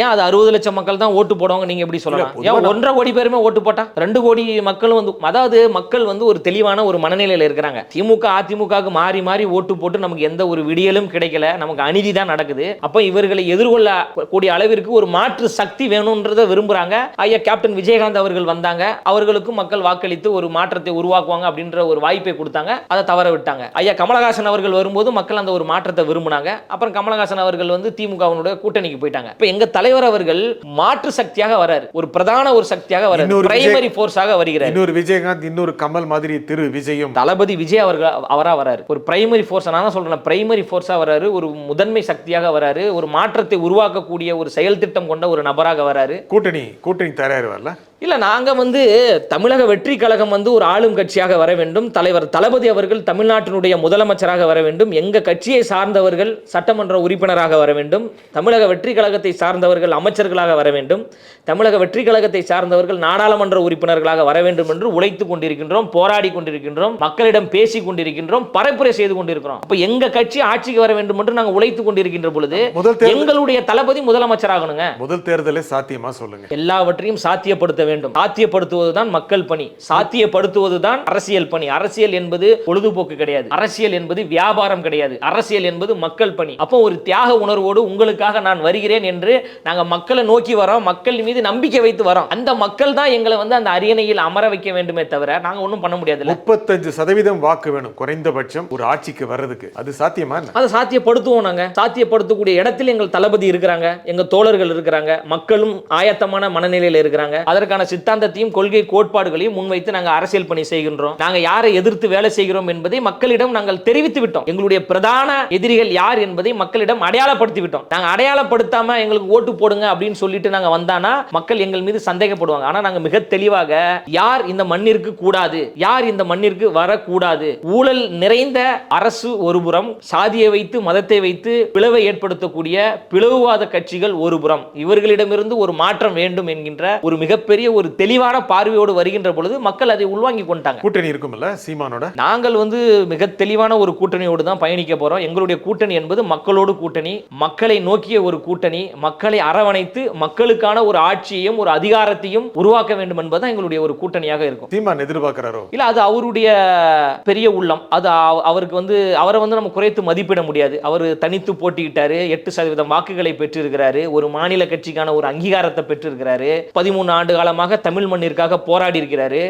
ஏன் அது அறுபது லட்சம் மக்கள் தான் ஓட்டு போடுவாங்க? நீங்க எப்படி சொல்லலாம்? ஏன் ஒன்றரை கோடி பேருமே ஓட்டு போட்டா? ரெண்டு கோடி மக்களும் வந்து அதாவது மக்கள் வந்து ஒரு தெளிவான ஒரு மனநிலையில இருக்கிறாங்க. திமுக அதிமுகவுக்கு மாறி மாறி ஓட்டு போட்டு நமக்கு எந்த ஒரு விடியலும் கிடைக்கல. நமக்கு அநீதி அநீதி தான் நடக்குது. அப்போ இவர்களை எதிர்கொள்ள கூடிய அளவிற்கு ஒரு மாற்று சக்தி வேணும்ன்றதை விரும்புறாங்க. ஐயா கேப்டன் விஜயகாந்த் அவர்கள் வந்தாங்க. அவர்களுக்கும் மக்கள் வாக்களித்து ஒரு மாற்றத்தை உருவாக்குவாங்க அப்படின்ற ஒரு வாய்ப்பை கொடுத்தாங்க. அதை தவற விட்டாங்க. ஐயா கமலஹாசன் அவர்கள் வரும்போது மக்கள் அந்த ஒரு மாற்றத்தை விரும்பினாங்க. அப்புறம் கமலஹாசன் அவர்கள் வந்து திமுகவினுடைய கூட்டணிக்கு போயிட்டாங்க. இப்போ எங்க தலைவர் அவர்கள் மாற்று சக்தியாக வராரு. ஒரு பிரதான ஒரு சக்தியாக வராரு. பிரைமரி ஃபோர்ஸாக வருகிறார். இன்னொரு விஜயகாந்த் இன்னொரு கமல் மாதிரி திரு விஜயும். தளபதி விஜய் அவர்கள் அவரா வராரு. ஒரு பிரைமரி ஃபோர்ஸ் நான் சொல்றேன். பிரைமரி ஃபோர்ஸா வராரு. ஒரு முதன்மை சக்தியாக வராரு ஒரு மாற்றத்தை உருவாக்கக்கூடிய ஒரு செயல் திட்டம் கொண்ட ஒரு நபராக வராரு. கூட்டணி கூட்டணி தயாராரு வரல இல்ல நாங்க வந்து தமிழக வெற்றி கழகம் வந்து ஒரு ஆளும் கட்சியாக வர வேண்டும். தலைவர் தளபதி அவர்கள் தமிழ்நாட்டினுடைய முதலமைச்சராக வர வேண்டும். எங்க கட்சியை சார்ந்தவர்கள் சட்டமன்ற உறுப்பினராக வர வேண்டும். தமிழக வெற்றி கழகத்தை சார்ந்தவர்கள் அமைச்சர்களாக வர வேண்டும். தமிழக வெற்றி கழகத்தை சார்ந்தவர்கள் நாடாளுமன்ற உறுப்பினர்களாக வர வேண்டும் என்று உழைத்து கொண்டிருக்கின்றோம் போராடி கொண்டிருக்கின்றோம் மக்களிடம் பேசி கொண்டிருக்கின்றோம் பரப்புரை செய்து கொண்டிருக்கிறோம். அப்ப எங்க கட்சி ஆட்சிக்கு வர வேண்டும் என்று நாங்க உழைத்து கொண்டிருக்கின்ற பொழுது எங்களுடைய தளபதி முதலமைச்சராகணுங்க. முதல் தேர்தலே சாத்தியமா சொல்லுங்க. எல்லாவற்றையும் சாத்தியப்படுத்த வேண்டும். சாத்தியப்படுத்துவதுதான் மக்கள் பணி. சாத்தியப்படுத்துவதுதான் அரசியல் பணி. அரசியல் என்பது பொழுதுபோக்கு கிடையாது. அரசியல் என்பது வியாபாரம் கிடையாது. அரசியல் என்பது மக்கள் பணி. அப்போ ஒரு தியாக உணர்வோடு உங்களுக்காக நான் வருகிறேன் என்று நாங்க மக்களை நோக்கி வரோம் மக்கள் மீது நம்பிக்கை வைத்து வரோம். அந்த மக்கள் தான் எங்களை வந்து அந்த அரியணையில் அமர வைக்க வேண்டுமே தவிர நாங்க ஒன்றும் பண்ண முடியாதுல்ல முப்பத்தஞ்சு சதவீதம் வாக்கு வேணும் குறைந்தபட்சம் ஒரு ஆட்சிக்கு வர்றதுக்கு. அது சாத்தியமா அதை சாத்தியப்படுத்துவோம் நாங்க. சாத்தியப்படுத்தக்கூடிய இடத்தில் எங்கள் தளபதி இருக்கிறாங்க எங்க தோழர்கள் இருக்கிறாங்க மக்களும் ஆயத்தமான மனநிலையில் இருக்கிறாங்க. அதற்கான சித்தாந்தத்தையும் கொள்கை கோட்பாடுகளையும் முன்வைத்து நாங்கள் அரசியல் பணி செய்கின்றோம். நாங்கள் யாரை எதிர்த்து வேலை செய்கிறோம் என்பதை மக்களிடம் நாங்கள் தெரிவித்து விட்டோம். எங்களுடைய பிரதான எதிரிகள் யார் என்பதை மக்களிடம் அடையாளப்படுத்தி விட்டோம். நாங்கள் அடையாளப்படுத்தாம எங்களுக்கு ஓட்டு போடுங்க அப்படின்னு சொல்லிட்டு நாங்கள் வந்தானா மக்கள் எங்கள் மீது சந்தேகப்படுவாங்க. ஆனால் நாங்கள் மிக தெளிவாக யார் இந்த மண்ணிற்கு கூடாது யார் இந்த மண்ணிற்கு வரக்கூடாது ஊழல் நிறைந்த அரசு ஒருபுறம் சாதியை வைத்து மதத்தை வைத்து பிளவை ஏற்படுத்தக்கூடிய பிளவுவாத கட்சிகள் ஒருபுறம். இவர்களிடமிருந்து ஒரு மாற்றம் வேண்டும் என்கின்ற ஒரு மிகப்பெரிய ஒரு தெளிவான பார்வையோடு வருகின்ற பொழுது மக்கள் அதை உள்வாங்கி கொண்டாங்க கூட்டணி இருக்கும்ல சீமானோட? நாங்கள் வந்து மிக தெளிவான ஒரு கூட்டணியோடு தான் பயணிக்க போறோம். எங்களுடைய கூட்டணி என்பது மக்களோடு கூட்டணி மக்களை நோக்கிய ஒரு கூட்டணி மக்களை அரவணைத்து மக்களுக்கான ஒரு ஆட்சியையும் ஒரு அதிகாரத்தையும் உருவாக்க வேண்டும் என்பதுதான் எங்களுடைய ஒரு கூட்டணியாக இருக்கும். சீமான் எதிர்பார்க்கிறாரோ? இல்ல அது அவருடைய பெரிய உள்ளம். அது அவ- அவருக்கு வந்து அவரை வந்து நம்ம குறைத்து மதிப்பிட முடியாது. அவர் தனித்து போட்டியிட்டாரு எட்டு சதவீதம் வாக்குகளை பெற்றிருக்கிறாரு ஒரு மாநில கட்சிக்கான ஒரு அங்கீகாரத்தை பெற்றிருக்கிறாரு பதிமூணு ஆண்டு காலமாக தமிழ் மண்ணிற்காக போராடி இருக்கிறாரு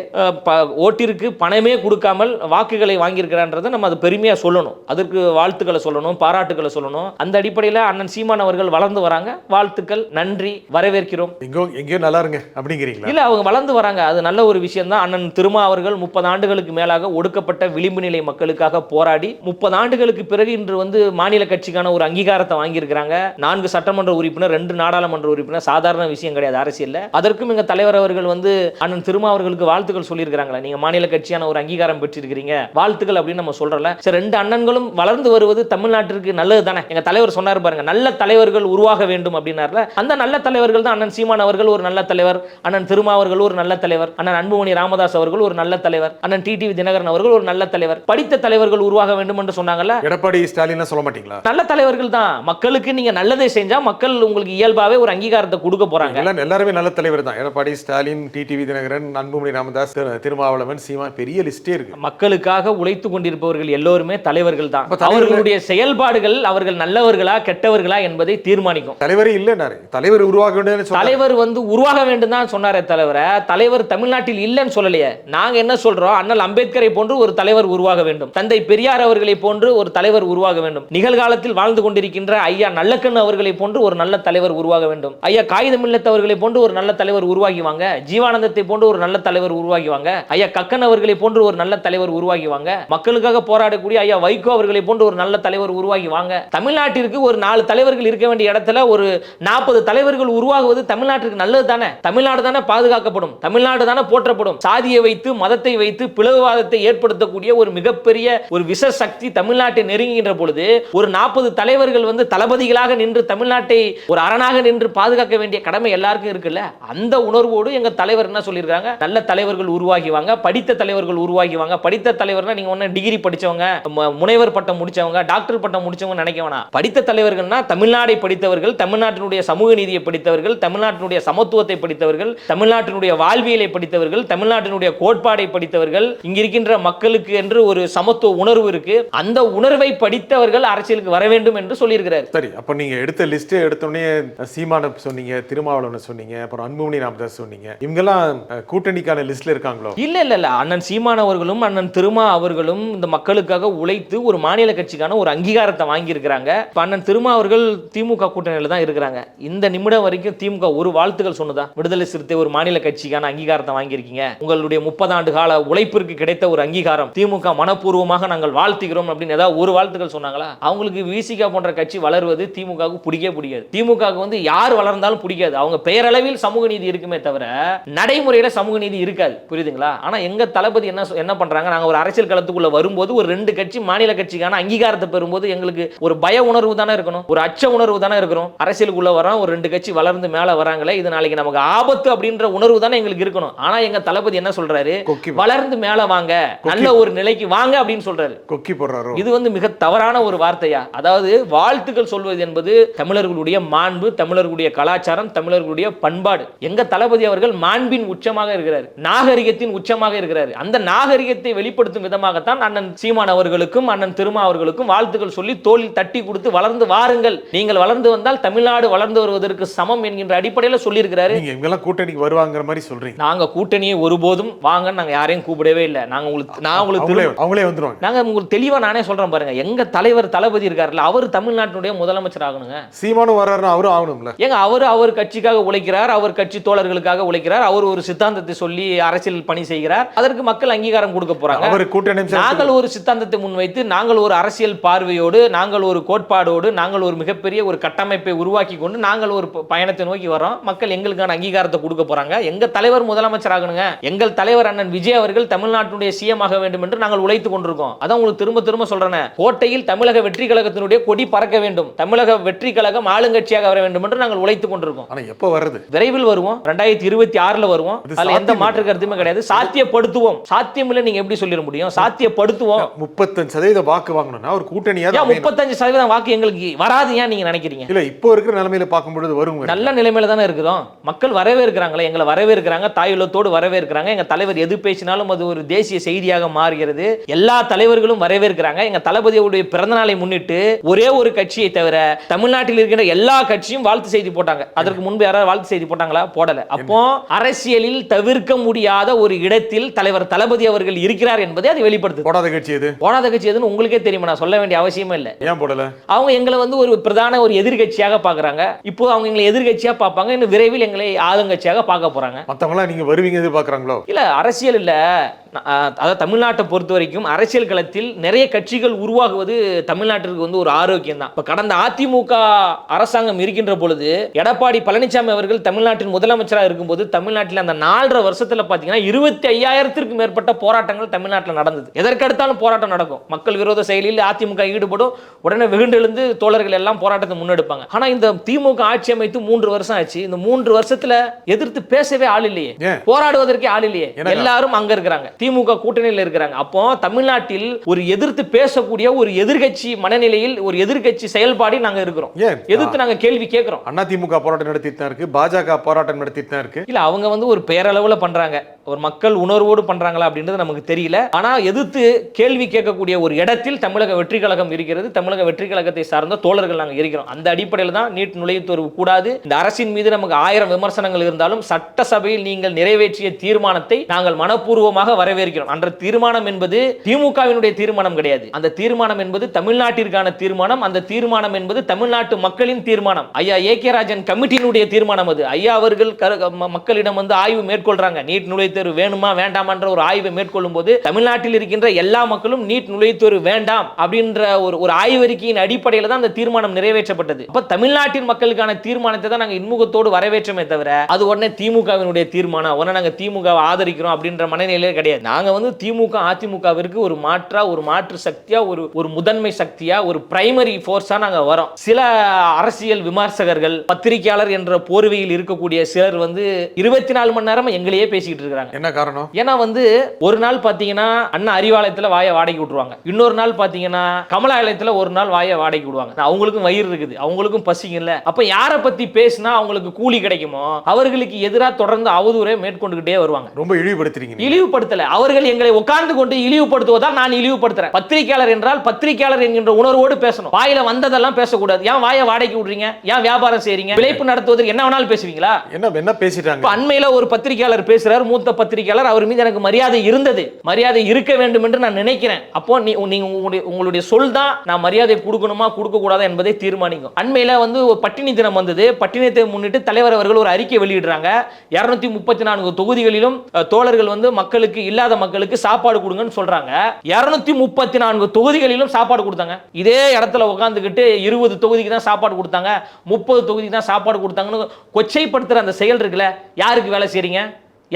ப- ஓட்டிற்கு பணமே கொடுக்காமல் வாக்குகளை வாங்கியிருக்கிறான்றதை நம்ம அது பெருமையா சொல்லணும். அதற்கு வாழ்த்துக்களை சொல்லணும் பாராட்டுக்களை சொல்லணும். அந்த அடிப்படையில் அண்ணன் சீமான் அவர்கள் வளர்ந்து வராங்க. வாழ்த்துக்கள் நன்றி வரவேற்கிறோம். எங்கோ எங்கேயோ நல்லா இருங்க அப்படிங்கிறீங்களா? இல்ல அவங்க வளர்ந்து வராங்க. அது நல்ல ஒரு விஷயம் தான் அண்ணன் திருமா அவர்கள் முப்பது ஆண்டுகளுக்கு மேலாக ஒடுக்கப்பட்ட விளிம்பு நிலை மக்களுக்காக போராடி முப்பது ஆண்டுகளுக்கு பிறகு இன்று வந்து மாநில கட்சிக்கான ஒரு அங்கீகாரத்தை வாங்கியிருக்கிறாங்க. நான்கு சட்டமன்ற உறுப்பினர் ரெண்டு நாடாளுமன்ற உறுப்பினர் சாதாரண விஷயம் கிடையாது அரசியல்ல. அதற்கும் எங்க தலைவர் அவர்கள் வந்து அண்ணன் திருமா அவர்களுக்கு வாழ்த்துக்கள் சொல்லியிருக்கிறாங்களே. நீங்க மாநில கட்சியான ஒரு அங்கீகாரம் பெற்றிருக்கிறீங்க. வாழ்த்துக்கள் அப்படின்னு நம்ம சொல்றல சரி ரெண்டு அண்ணன்களும் வளர்ந்து வருவது தமிழ்நாட்டிற்கு நல்லது தானே எங்க தலைவர் சொன்னார் பாருங்க நல்ல தலைவர்கள் உருவாக வேண்டும் அப்படின்னார்ல. அந்த நல்ல தலைவர்கள் தான் அண்ணன் சீமான் அவர்கள் ஒரு நல்ல தலைவர் அண்ணன் திருமா அவர்கள் ஒரு நல்ல தலைவர் அண்ணன் அன்புமணி ராமதாஸ் அவர்கள் ஒரு நல்ல தலைவர் அண்ணன் டிடிவி தினகரன் அவர்கள் ஒரு நல்ல தலைவர். படித்த தலைவர்கள் உருவாக வேண்டும் என்று சொன்னாங்கல்ல? எடப்பாடி ஸ்டாலின்லாம் சொல்ல மாட்டீங்களா? நல்ல தலைவர்கள் தான். மக்களுக்கு நீங்க நல்லதை செஞ்சா மக்கள் உங்களுக்கு இயல்பாவே ஒரு அங்கீகாரத்தை கொடுக்க போறாங்க. எல்லாருமே நல்ல தலைவர் தான். எடப்பாடி ஸ்டாலின் டிடிவி தினகரன் அன்புமணி ராமதாஸ் திரு- திருமாவளவன் சீமா பெரிய லிஸ்டே இருக்கு. மக்களுக்காக உழைத்து கொண்டிருப்பவர்கள் எல்லோருமே தலைவர்கள் தான். அவர்களுடைய செயல்பாடுகள் அவர்கள் நல்லவர்களா கெட்டவர்களா என்பதை தீர்மானிக்கும். தலைவரே இல்லைன்னாரு. தலைவர் உருவாக சொன்னாரு. தலைவர் வந்து உருவாக வேண்டும் தான் சொன்னாரே தவிர தலைவர் தமிழ்நாட்டில் இல்லைன்னு சொல்லலையே. நாங்க என்ன சொல்றோம்? அண்ணல் அம்பேத்கரை போன்று ஒரு தலைவர் உருவாக வேண்டும். தந்தை பெரியார் அவர்களை போன்று ஒரு தலைவர் உருவாக வேண்டும். நிகழ்காலத்தில் வாழ்ந்து கொண்டிருக்கின்ற ஐயா நல்லக்கண்ணு அவர்களை போன்று ஒரு நல்ல தலைவர் உருவாக வேண்டும். ஐயா காகிதமில்லத் அவர்களை போன்று ஒரு நல்ல தலைவர் உருவாகி வாங்க ஜீவானந்தத்தை போன்று ஒரு நல்ல தலைவர் உருவாகிவாங்க ஐயா கக்கன் அவர்களை போன்று ஒரு நல்ல தலைவர் உருவாகிவாங்க மக்களுக்காக போராடக்கூடிய ஐயா வைகோ அவர்களை போன்று ஒரு நல்ல தலைவர் உருவாகி வாங்க தமிழ்நாட்டிற்கு ஒரு நாலு தலைவர்கள் இருக்க வேண்டிய இடத்துல ஒரு நாற்பது தலைவர்கள் உருவாகுவது தமிழ்நாட்டிற்கு நல்லது தானே? தமிழ்நாடு தானே பாதுகாக்கப்படும். தமிழ்நாடு தானே போற்றப்படும். சாதியை வைத்து மதத்தை வைத்து பிளவுவாதத்தை ஏற்படுத்தக்கூடிய ஒரு மிகப்பெரிய ஒரு விஷ சக்தி தமிழ்நாட்டை நெருங்குகின்ற பொழுது ஒரு நாற்பது தலைவர்கள் வந்து தளபதிகளாக நின்று தமிழ்நாட்டை ஒரு அரணாக நின்று பாதுகாக்க வேண்டிய கடமை எல்லாருக்கும் இருக்குல்ல? அந்த உணர்வு உணர்வோடு எங்க தலைவர் என்ன சொல்லியிருக்காங்க? நல்ல தலைவர்கள் உருவாகிவாங்க படித்த தலைவர்கள் உருவாகிவாங்க. படித்த தலைவர்னா நீங்க ஒண்ணு டிகிரி படிச்சவங்க முனைவர் பட்டம் முடிச்சவங்க டாக்டர் பட்டம் முடிச்சவங்க நினைக்க வேணாம். படித்த தலைவர்கள்னா தமிழ்நாடை படித்தவர்கள் தமிழ்நாட்டினுடைய சமூக நீதியை படித்தவர்கள் தமிழ்நாட்டினுடைய சமத்துவத்தை படித்தவர்கள் தமிழ்நாட்டினுடைய வாழ்வியலை படித்தவர்கள் தமிழ்நாட்டினுடைய கோட்பாடை படித்தவர்கள் இங்க இருக்கின்ற மக்களுக்கு என்று ஒரு சமத்துவ உணர்வு இருக்கு. அந்த உணர்வை படித்தவர்கள் அரசியலுக்கு வர வேண்டும் என்று சொல்லியிருக்கிறார். சரி அப்ப நீங்க எடுத்த லிஸ்ட்டே எடுத்தோடனே சீமான சொன்னீங்க திருமாவளவன் சொன்னீங்க அப்புறம் அன்புமணி ராமதாஸ் சொன்னீங்க. இவங்கெல்லாம் கூட்டணிக்கான லிஸ்ட்ல இருக்காங்களோ? இல்ல இல்ல இல்ல. அண்ணன் சீமான் அவர்களும் அண்ணன் திருமா அவர்களும் இந்த மக்களுக்காக உழைத்து ஒரு மாநில கட்சிக்கான ஒரு அங்கீகாரத்தை வாங்கி இருக்கிறாங்க அண்ணன் திருமா அவர்கள் திமுக கூட்டணியில தான் இருக்கிறாங்க. இந்த நிமிடம் வரைக்கும் திமுக ஒரு வாழ்த்துக்கள் சொன்னதா? விடுதலை சிறுத்தை ஒரு மாநில கட்சிக்கான அங்கீகாரத்தை வாங்கியிருக்கீங்க. உங்களுடைய முப்பது ஆண்டு கால உழைப்பிற்கு கிடைத்த ஒரு அங்கீகாரம். திமுக மனப்பூர்வமாக நாங்கள் வாழ்த்துகிறோம் அப்படின்னு ஏதாவது ஒரு வாழ்த்துக்கள் சொன்னாங்களா? அவங்களுக்கு விசிகா போன்ற கட்சி வளருவது திமுகவுக்கு பிடிக்கவே பிடிக்காது. திமுகவுக்கு வந்து யார் வளர்ந்தாலும் பிடிக்காது. அவங்க பெயரளவில் சமூக நீதி இருக்குமே தவிர. நடைமுறையில சமூக நீதி இருக்காது. புரியுதுங்களா? ஆனா எங்க தளபதி என்ன என்ன பண்றாங்க? நாங்க ஒரு அரசியல் களத்துக்குள்ள வரும்போது ஒரு ரெண்டு கட்சி மாநில கட்சிக்கான அங்கீகாரத்தை பெறும்போது எங்களுக்கு ஒரு பய உணர்வு தானே இருக்கணும். ஒரு அச்ச உணர்வு தானே இருக்கணும். அரசியலுக்குள்ள வரோம் ஒரு ரெண்டு கட்சி வளர்ந்து மேல வராங்களே இது நாளைக்கு நமக்கு ஆபத்து அப்படின்ற உணர்வு தானே எங்களுக்கு இருக்கணும். ஆனா எங்க தளபதி என்ன சொல்றாரு? வளர்ந்து மேல வாங்க நல்ல ஒரு நிலைக்கு வாங்க அப்படின்னு சொல்றாரு. கொக்கி போடுறாரோ? இது வந்து மிக தவறான ஒரு வார்த்தையா? அதாவது வாழ்த்துக்கள் சொல்வது என்பது தமிழர்களுடைய மாண்பு தமிழர்களுடைய கலாச்சாரம் தமிழர்களுடைய பண்பாடு. எங்க தளபதி அவர்கள் மாண்பின் உச்சமாக இருக்கிறார் நாகரிகத்தின் உச்சமாக இருக்கிறார். அந்த நாகரிகத்தை வெளிப்படுத்தும் விதமாகத்தான் அண்ணன் சீமான் அவர்களுக்கும் அண்ணன் திருமா அவர்களுக்கும் வாழ்த்துக்கள் சொல்லி தோளில் தட்டி கொடுத்து வளர்ந்து வாருங்கள். நீங்கள் வளர்ந்து வந்தால் தமிழ்நாடு வளர்ந்து வருவதற்கு சமம் என்கின்ற அடிப்படையில் சொல்லியிருக்கிறாரு. இவங்கெல்லாம் கூட்டணிக்கு வருவாங்கிற மாதிரி சொல்றீங்க. நாங்க கூட்டணியை ஒருபோதும் வாங்க நாங்க யாரையும் கூப்பிடவே இல்லை. நாங்க உங்களுக்கு நான் உங்களுக்கு அவங்களே வந்துருவாங்க. நாங்க உங்களுக்கு தெளிவா நானே சொல்றேன் பாருங்க. எங்க தலைவர் தளபதி இருக்காருல்ல அவர் தமிழ்நாட்டினுடைய முதலமைச்சர் ஆகணுங்க. சீமானும் வர்றாருன்னா அவரும் ஆகணும்ல. ஏங்க அவர் அவர் கட்சிக்காக உழைக்கிறார் அவர் கட்சி தோழர்களுக்காக உழைக்கிறார். அவர் ஒரு சித்தாந்தத்தை சொல்லி அரசியல் பணி செய்கிறார். அதற்கு மக்கள் அங்கீகாரம் கொடுக்க போறாங்க. அவர் கூட்டணி அமைச்சர் நாங்கள் ஒரு சித்தாந்தத்தை முன்வைத்து நாங்கள் ஒரு அரசியல் பார்வையோடு நாங்கள் ஒரு கோட்பாடோடு நாங்கள் ஒரு மிகப்பெரிய ஒரு கட்டமைப்பை உருவாக்கி கொண்டு நாங்கள் ஒரு பயணத்தை நோக்கி வரோம் மக்கள் எங்களுக்கான அங்கீகாரத்தை கொடுக்க போறாங்க. எங்க தலைவர் முதலமைச்சர் ஆகணுங்க. எங்கள் தலைவர் அண்ணன் விஜய் அவர்கள் தமிழ்நாட்டினுடைய சிஎம் ஆக வேண்டும் என்று நாங்கள் உழைத்து கொண்டிருக்கோம். அதான் உங்களுக்கு திரும்ப திரும்ப சொல்றேன். கோட்டையில் தமிழக வெற்றி கழகத்தினுடைய கொடி பறக்க வேண்டும். தமிழக வெற்றி கழகம் ஆளுங்கட்சியாக வர வேண்டும் என்று நாங்கள் உழைத்து கொண்டிருக்கோம். ஆனா எப்போ வர்றது? விரைவில் வருவோம். ரெண்டாயிரத்தி இருபத்தி ஆறுல வருவோம். அதுல எந்த மாற்று கருத்துமே கிடையாது. சாத்தியப்படுத்துவோம். சாத்தியம் இல்ல நீங்க எப்படி சொல்லிட முடியும்? சாத்தியப்படுத்துவோம். முப்பத்தஞ்சு சதவீத வாக்கு வாங்கணும்னா ஒரு கூட்டணியா முப்பத்தஞ்சு சதவீதம் வாக்கு எங்களுக்கு வராது ஏன் நீங்க நினைக்கிறீங்க? இல்ல இப்போ இருக்கிற நிலைமையில பார்க்கும்பொழுது வரும் நல்ல நிலைமையில தானே இருக்கிறோம் மக்கள் வரவேற்கிறாங்களே எங்களை வரவேற்கிறாங்க தாயுள்ளத்தோடு வரவேற்கிறாங்க. எங்க தலைவர் எது பேசினாலும் அது ஒரு தேசிய செய்தியாக மாறுகிறது. எல்லா தலைவர்களும் வரவேற்கிறாங்க. எங்க தளபதியுடைய பிறந்த நாளை முன்னிட்டு ஒரே ஒரு கட்சியை தவிர தமிழ்நாட்டில் இருக்கின்ற எல்லா கட்சியும் வாழ்த்து செய்தி போட்டாங்க. அதற்கு முன்பு யாராவது வாழ்த்து செய்தி போட்டாங்களா? போடல. அப்போ அரசியலில் தவிர்க்க முடியாத ஒரு இடத்தில் தலைவர் தளபதி அவர்கள் இருக்கிறார் என்பதை அது வெளிப்படுத்துது. போடாத கட்சி எது? போடாத கட்சி எதுன்னு உங்களுக்கே தெரியுமா? நான் சொல்ல வேண்டிய அவசியமே இல்லை. ஏன் போடல? அவங்க எங்களை வந்து ஒரு பிரதான ஒரு எதிர்கட்சியாக பார்க்கறாங்க. இப்போ அவங்க எங்களை எதிர்கட்சியா பார்ப்பாங்க. இன்னும் விரைவில் எங்களை ஆளுங்கட்சியாக பார்க்க போறாங்க. மத்தவங்களாம் நீங்க வருவீங்க எதிர்பார்க்கறாங்களோ? இல்ல அரசியல் இல்ல. அதாவது தமிழ்நாட்டை பொறுத்த வரைக்கும் அரசியல் களத்தில் நிறைய கட்சிகள் உருவாகுவது தமிழ்நாட்டிற்கு வந்து ஒரு ஆரோக்கியம் தான். இப்ப கடந்த அதிமுக அரசாங்கம் இருக்கின்ற பொழுது எடப்பாடி பழனிசாமி அவர்கள் தமிழ்நாட்டின் முதலமைச்சராக இருக்கும்போது தமிழ்நாட்டில் அந்த நாலரை வருஷத்துல பாத்தீங்கன்னா இருபத்தி ஐயாயிரத்திற்கு மேற்பட்ட போராட்டங்கள் தமிழ்நாட்டில் நடந்தது. எதற்கடுத்தாலும் போராட்டம் நடக்கும். மக்கள் விரோத செயலில் அதிமுக ஈடுபடும். உடனே வெகுண்டெழுந்து தோழர்கள் எல்லாம் போராட்டத்தை முன்னெடுப்பாங்க. ஆனா இந்த திமுக ஆட்சி அமைத்து மூன்று வருஷம் ஆச்சு. இந்த மூன்று வருஷத்துல எதிர்த்து பேசவே ஆள் இல்லையே? போராடுவதற்கே ஆள் இல்லையே? எல்லாரும் அங்க இருக்கிறாங்க. திமுக கூட்டணியில் இருக்கிறாங்க. அப்போ தமிழ்நாட்டில் ஒரு எதிர்த்து பேசக்கூடிய ஒரு எதிர்கட்சி மனநிலையில் ஒரு எதிர்கட்சி செயல்பாடு நாங்க இருக்கிறோம். எதிர்த்து நாங்க கேள்வி கேட்கிறோம். அதிமுக போராட்டம் நடத்திட்டு தான் இருக்கு. பாஜக போராட்டம் நடத்திட்டு தான் இருக்கு இல்ல அவங்க வந்து ஒரு பேரளவுல பண்றாங்க. ஒரு மக்கள் உணர்வோடு பண்றாங்களா அப்படின்றது நமக்கு தெரியல. ஆனா எதிர்த்து கேள்வி கேட்கக்கூடிய ஒரு இடத்தில் தமிழக வெற்றி கழகம் இருக்கிறது. தமிழக வெற்றி கழகத்தை சார்ந்த தோழர்கள் நாங்கள் இருக்கிறோம். அந்த அடிப்படையில் தான் நீட் நுழைவுத்தேர்வு கூடாது. இந்த அரசின் மீது நமக்கு ஆயிரம் விமர்சனங்கள் இருந்தாலும் சட்டசபையில் நீங்கள் நிறைவேற்றிய தீர்மானத்தை நாங்கள் மனப்பூர்வமாக வரவேற்கிறோம். அன்ற தீர்மானம் என்பது திமுகவினுடைய தீர்மானம் கிடையாது. அந்த தீர்மானம் என்பது தமிழ்நாட்டிற்கான தீர்மானம். அந்த தீர்மானம் என்பது தமிழ்நாட்டு மக்களின் தீர்மானம். ஐயா ஏ கே ராஜன் கமிட்டியினுடைய தீர்மானம் அது. ஐயா அவர்கள் ம- மக்களிடம் வந்து ஆய்வு மேற்கொள்றாங்க. நீட் நுழைத்து தேர்வு வேணுமா வேண்டாமான்ற ஒரு ஆய்வை மேற்கொள்ளும் போது தமிழ்நாட்டில் இருக்கின்ற எல்லா மக்களும் நீட் நுழைவுத் தேர்வு வேண்டாம் அப்படின்ற ஒரு ஒரு ஆய்வறிக்கையின் அடிப்படையில் தான் அந்த தீர்மானம் நிறைவேற்றப்பட்டது. அப்ப தமிழ்நாட்டின் மக்களுக்கான தீர்மானத்தை தான் நாங்க இன்முகத்தோடு வரவேற்றமே தவிர அது உடனே திமுகவினுடைய தீர்மானம். உடனே நாங்க திமுகவை ஆதரிக்கிறோம் அப்படின்ற மனநிலையே கிடையாது. நாங்க வந்து திமுக அதிமுகவிற்கு ஒரு மாற்றா ஒரு மாற்று சக்தியா ஒரு ஒரு முதன்மை சக்தியா ஒரு பிரைமரி ஃபோர்ஸா நாங்க வரோம். சில அரசியல் விமர்சகர்கள் பத்திரிகையாளர் என்ற போர்வையில் இருக்கக்கூடிய சிலர் வந்து இருபத்தி நாலு மணி நேரம் எங்களையே பேசிக்கிட்டு என்ன காரணம்? ஏன்னா வந்து ஒரு நாள் பாத்தீங்கன்னா அண்ணா அறிவாலயத்துல வாயை வாடகைக்கு விட்டுருவாங்க. இன்னொரு நாள் பாத்தீங்கன்னா கமலாலயத்துல ஒரு நாள் வாயை வாடகைக்கு விடுவாங்க. அவங்களுக்கும் வயிறு இருக்குது. அவங்களுக்கும் பசிங்கல்ல அப்ப யாரை பத்தி பேசினா அவங்களுக்கு கூலி கிடைக்குமோ அவர்களுக்கு எதிராக தொடர்ந்து அவதூறை மேற்கொண்டுகிட்டே வருவாங்க. ரொம்ப இழிவுபடுத்துறீங்க. இழிவுபடுத்தல. அவர்கள் எங்களை உட்கார்ந்து கொண்டு இழிவுபடுத்துவதால் நான் இழிவுபடுத்துறேன். பத்திரிகையாளர் என்றால் பத்திரிகையாளர் என்கின்ற உணர்வோடு பேசணும். வாயில வந்ததெல்லாம் பேசக்கூடாது. ஏன் வாயை வாடகைக்கு விடுறீங்க? ஏன் வியாபாரம் செய்றீங்க? விளைப்பு நடத்துவதற்கு என்ன வேணாலும் பேசுவீங்களா? என்ன என்ன பேசிட்டாங்க? அண்மையில ஒரு பத்திரிகையாளர் பேசுறார் மூத்த பத்திரிகையாளர் அவர் மீது எனக்கு மரியாதை இருந்தது. மரியாதை இருக்க வேண்டும் என்று நான் நினைக்கிறேன். அப்போ நீ நீங்க உங்களுடைய உங்களுடைய சொல் தான் நான் மரியாதை கொடுக்கணுமா கொடுக்க கூடாதா என்பதை தீர்மானிக்கும். அண்மையில வந்து பட்டினி தினம் வந்தது. பட்டினத்தை முன்னிட்டு தலைவர் அவர்கள் ஒரு அறிக்கை வெளியிடுறாங்க. இருநூத்தி முப்பத்தி நான்கு தொகுதிகளிலும் தோழர்கள் வந்து மக்களுக்கு இல்லாத மக்களுக்கு சாப்பாடு கொடுங்கன்னு சொல்றாங்க. இருநூத்தி முப்பத்தி நான்கு தொகுதிகளிலும் சாப்பாடு கொடுத்தாங்க. இதே இடத்துல உட்காந்துக்கிட்டு இருபது தொகுதிக்கு தான் சாப்பாடு கொடுத்தாங்க. முப்பது தொகுதிக்கு தான் சாப்பாடு கொடுத்தாங்கன்னு கொச்சைப்படுத்துற அந்த செயல் இருக்குல்ல. யாருக்கு வேலை செய்றீங்க?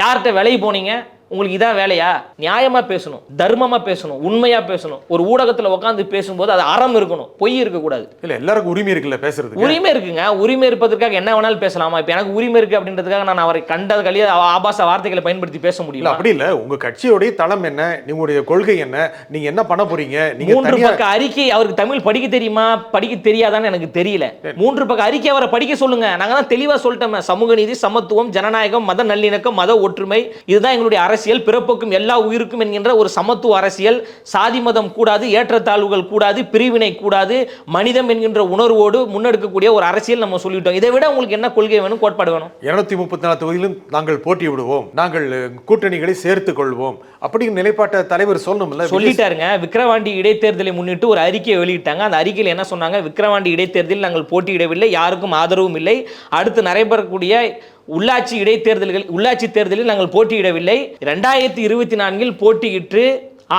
யார்கிட்ட விலைக்கு போனீங்க? உங்களுக்கு இதான் வேலையா? நியாயமா பேசணும் தர்மமா பேசணும் உண்மையா பேசணும். ஒரு ஊடகத்துல உட்காந்து பேசும்போது அது அறம் இருக்கணும் பொய் இருக்கக்கூடாது. இல்ல எல்லாருக்கும் உரிமை இருக்குல்ல பேசுறதுக்கு? உரிமை இருக்குங்க. உரிமை இருப்பதற்காக என்ன வேணாலும் பேசலாமா? இப்ப எனக்கு உரிமை இருக்கு அப்படின்றதுக்காக நான் அவரை கண்டது கழிய ஆபாச வார்த்தைகளை பயன்படுத்தி பேச முடியும்? அப்படி இல்ல. உங்க கட்சியோடைய தளம் என்ன? உங்களுடைய கொள்கை என்ன? நீங்க என்ன பண்ண போறீங்க? நீங்க மூன்று பக்க அறிக்கை அவருக்கு தமிழ் படிக்க தெரியுமா? படிக்க தெரியாதான்னு எனக்கு தெரியல. மூன்று பக்க அறிக்கை அவரை படிக்க சொல்லுங்க. நாங்க தான் தெளிவா சொல்லிட்டோமே. சமூக நீதி சமத்துவம் ஜனநாயகம் மத நல்லிணக்கம் மத ஒற்றுமை. இதுதான் எங்களுடைய அரசியல் பிறப்புக்கும் எல்லா உயிருக்கும் என்கின்ற ஒரு சமத்துவ அரசியல் சாதி மதம் கூடாது ஏற்றத்தாழ்வுகள் கூடாது பிரிவினை கூடாது மனிதம் என்கின்ற உணர்வோடு முன்னெடுக்கக்கூடிய ஒரு அரசியல் நம்ம சொல்லிட்டோம். இதை விட உங்களுக்கு என்ன கொள்கை வேணும் கோட்பாடு வேணும்? இருநூத்தி முப்பத்தி நாலு தொகுதியிலும் நாங்கள் போட்டி விடுவோம். நாங்கள் கூட்டணிகளை சேர்த்துக் கொள்வோம். அப்படிங்கிற நிலைப்பாட்டை தலைவர் சொல்லணும்ல? சொல்லிட்டாருங்க. விக்கிரவாண்டி இடைத்தேர்தலை முன்னிட்டு ஒரு அறிக்கையை வெளியிட்டாங்க. அந்த அறிக்கையில் என்ன சொன்னாங்க? விக்கிரவாண்டி இடைத்தேர்தலில் நாங்கள் போட்டியிடவில்லை யாருக்கும் ஆதரவும் இல்லை. அடுத்து நடைபெறக்கூடிய உள்ளாட்சி இடைத்தேர்தல்கள் உள்ளாட்சி தேர்தலில் நாங்கள் போட்டியிடவில்லை. ரெண்டாயிரத்தி இருபத்தி நான்கில் போட்டியிட்டு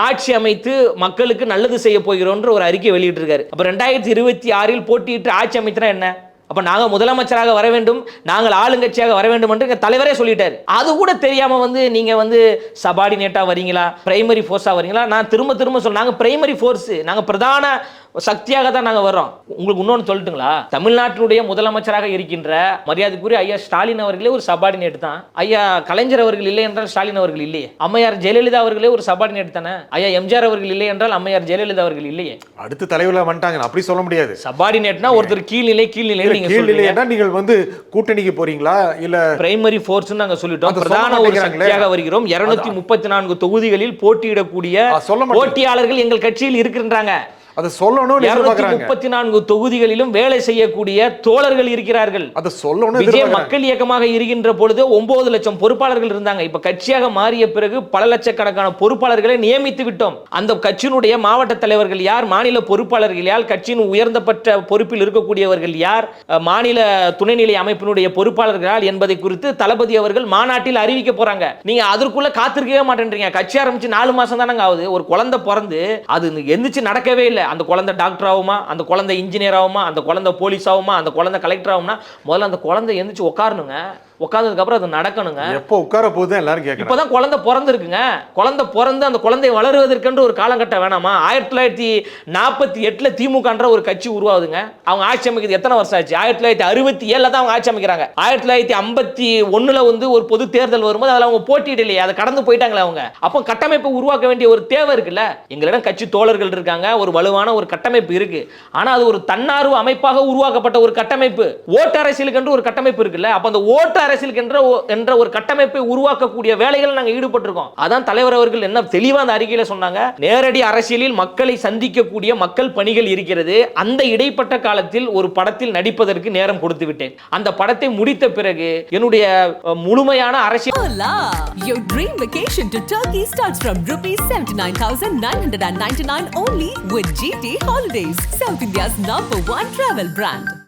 ஆட்சி அமைத்து மக்களுக்கு நல்லது செய்ய போகிறோன்ற ஒரு அறிக்கை வெளியிட்டிருக்காரு. அப்போ ரெண்டாயிரத்தி இருபத்தி ஆறில் போட்டியிட்டு ஆட்சி அமைத்தினா என்ன? அப்போ நாங்கள் முதலமைச்சராக வர வேண்டும் நாங்கள் ஆளுங்கட்சியாக வர வேண்டும் என்று எங்கள் தலைவரே சொல்லிட்டார். அது கூட தெரியாமல் வந்து நீங்கள் வந்து சபார்டினேட்டாக வரீங்களா? பிரைமரி ஃபோர்ஸாக வரீங்களா? நான் திரும்ப திரும்ப சொல்ல நாங்கள் பிரைமரி ஃபோர்ஸு நாங்கள் பிரதான சக்தியாக தான் நாங்க வர்றோம். உங்களுக்கு இன்னொன்னு சொல்லட்டுங்களா? தமிழ்நாட்டினுடைய முதலமைச்சராக இருக்கின்ற மரியாதைக்குரிய ஐயா ஸ்டாலின் அவர்களே ஒரு சபார்டினேட் தான். ஐயா கலைஞர் அவர்கள் இல்லை என்றால் ஸ்டாலின் அவர்கள் இல்லையே. அம்மையார் ஜெயலலிதா அவர்களே ஒரு சபார்டினேட் தானே? ஐயா எம்ஜிஆர் அவர்கள் இல்லை என்றால் அம்மையார் ஜெயலலிதா அவர்கள் இல்லையே. அடுத்த தலைவர்களா வந்துட்டாங்க அப்படி சொல்ல முடியாது. சபார்டினேட்னா ஒருத்தர் கீழ்நிலை கீழ்நிலை நீங்க கீழ்நிலை சொல்றீங்க. என்றால் நீங்கள் வந்து கூட்டணிக்கு போறீங்களா? இல்ல பிரைமரி ஃபோர்ஸ் நாங்க சொல்லிட்டோம். பிரதான ஒரு. சக்தியாக வருகிறோம். இருநூத்தி முப்பத்தி நான்கு தொகுதிகளில் போட்டியிடக்கூடிய. போட்டியாளர்கள் எங்கள் கட்சியில் இருக்கின்றாங்க. அதை எதிர்பார்க்கறாங்க. முப்பத்தி நான்கு தொகுதிகளிலும் வேலை செய்யக்கூடிய தோழர்கள் இருக்கிறார்கள். அதை சொல்லணும்னு விஜய் மக்கள் இயக்கமாக இருக்கின்ற பொழுது ஒன்பது லட்சம் பொறுப்பாளர்கள் இருந்தாங்க. இப்ப கட்சியாக மாறிய பிறகு பல லட்சக்கணக்கான பொறுப்பாளர்களை நியமித்து விட்டோம். அந்த கட்சியினுடைய மாவட்ட தலைவர்கள் யார் மாநில பொறுப்பாளர்கள் யார் கட்சியின் உயர்ந்தப்பட்ட பொறுப்பில் இருக்கக்கூடியவர்கள் யார் மாநில துணைநிலை அமைப்பினுடைய பொறுப்பாளர்கள் யார் என்பதை குறித்து தளபதி அவர்கள் மாநாட்டில் அறிவிக்க போறாங்க. நீங்க அதற்குள்ள காத்திருக்கவே மாட்டேன்றீங்க. கட்சி ஆரம்பிச்சு நாலு மாசம் தானங்க ஆகுது. ஒரு குழந்தை பிறந்து அது எந்திரிச்சு நடக்கவே இல்லை. அந்த குழந்தை டாக்டர் ஆகுமா? அந்த குழந்தை இன்ஜினியர் ஆகுமா? அந்த குழந்தை போலீஸ் ஆகுமா? அந்த குழந்தை கலெக்டர் ஆகும்னா முதல்ல அந்த குழந்தை எந்திரிச்சு உட்காரணுங்க உட்கார்ந்ததுக்கு அப்புறம் அது நடக்கணுங்க. எப்போ உட்கார போகுது எல்லாரும் கேட்கறாங்க இப்பதான் குழந்தை பிறந்திருக்குங்க. குழந்தை பிறந்து அந்த குழந்தை வளருவதற்கென்று ஒரு காலகட்டம் வேணாமா? ஆயிரத்தி தொள்ளாயிரத்தி நாற்பத்தி எட்டுல திமுகன்ற ஒரு கட்சி உருவாகுதுங்க. அவங்க ஆட்சி அமைக்கிறது எத்தனை வருஷம் ஆச்சு? ஆயிரத்தி தொள்ளாயிரத்தி அறுபத்தி ஏழுல தான் அவங்க ஆட்சி அமைக்கிறாங்க. ஆயிரத்தி தொள்ளாயிரத்தி ஐம்பத்தி ஒண்ணுல வந்து ஒரு பொது தேர்தல் வரும்போது அதில் அவங்க போட்டியிடலையே அதை கடந்து போயிட்டாங்களே அவங்க. அப்போ கட்டமைப்பை உருவாக்க வேண்டிய ஒரு தேவை இருக்குல்ல? எங்களிடம் கட்சி தோழர்கள் இருக்காங்க. ஒரு வலுவான ஒரு கட்டமைப்பு இருக்கு. ஆனா அது ஒரு தன்னார்வ அமைப்பாக உருவாக்கப்பட்ட ஒரு கட்டமைப்பு. ஓட்டு அரசியலுக்கு ஒரு கட்டமைப்பு இருக்குல்ல? அப்ப அந்த ஓட்டு அரசியலுக்கு என்ற என்ற ஒரு கட்டமைப்பை உருவாக்கக்கூடிய வேலைகள் நாங்கள் ஈடுபட்டிருக்கோம். அதான் தலைவர் அவர்கள் என்ன தெளிவாக அந்த அறிக்கையில் சொன்னாங்க. நேரடி அரசியலில் மக்களை சந்திக்கக்கூடிய மக்கள் பணிகள் இருக்கிறது. அந்த இடைப்பட்ட காலத்தில் ஒரு படத்தில் நடிப்பதற்கு நேரம் கொடுத்து விட்டேன். அந்த படத்தை முடித்த பிறகு என்னுடைய முழுமையான அரசியல் Your dream vacation to Turkey starts from rupees 79,999 only with GT Holidays, South India's number one travel brand.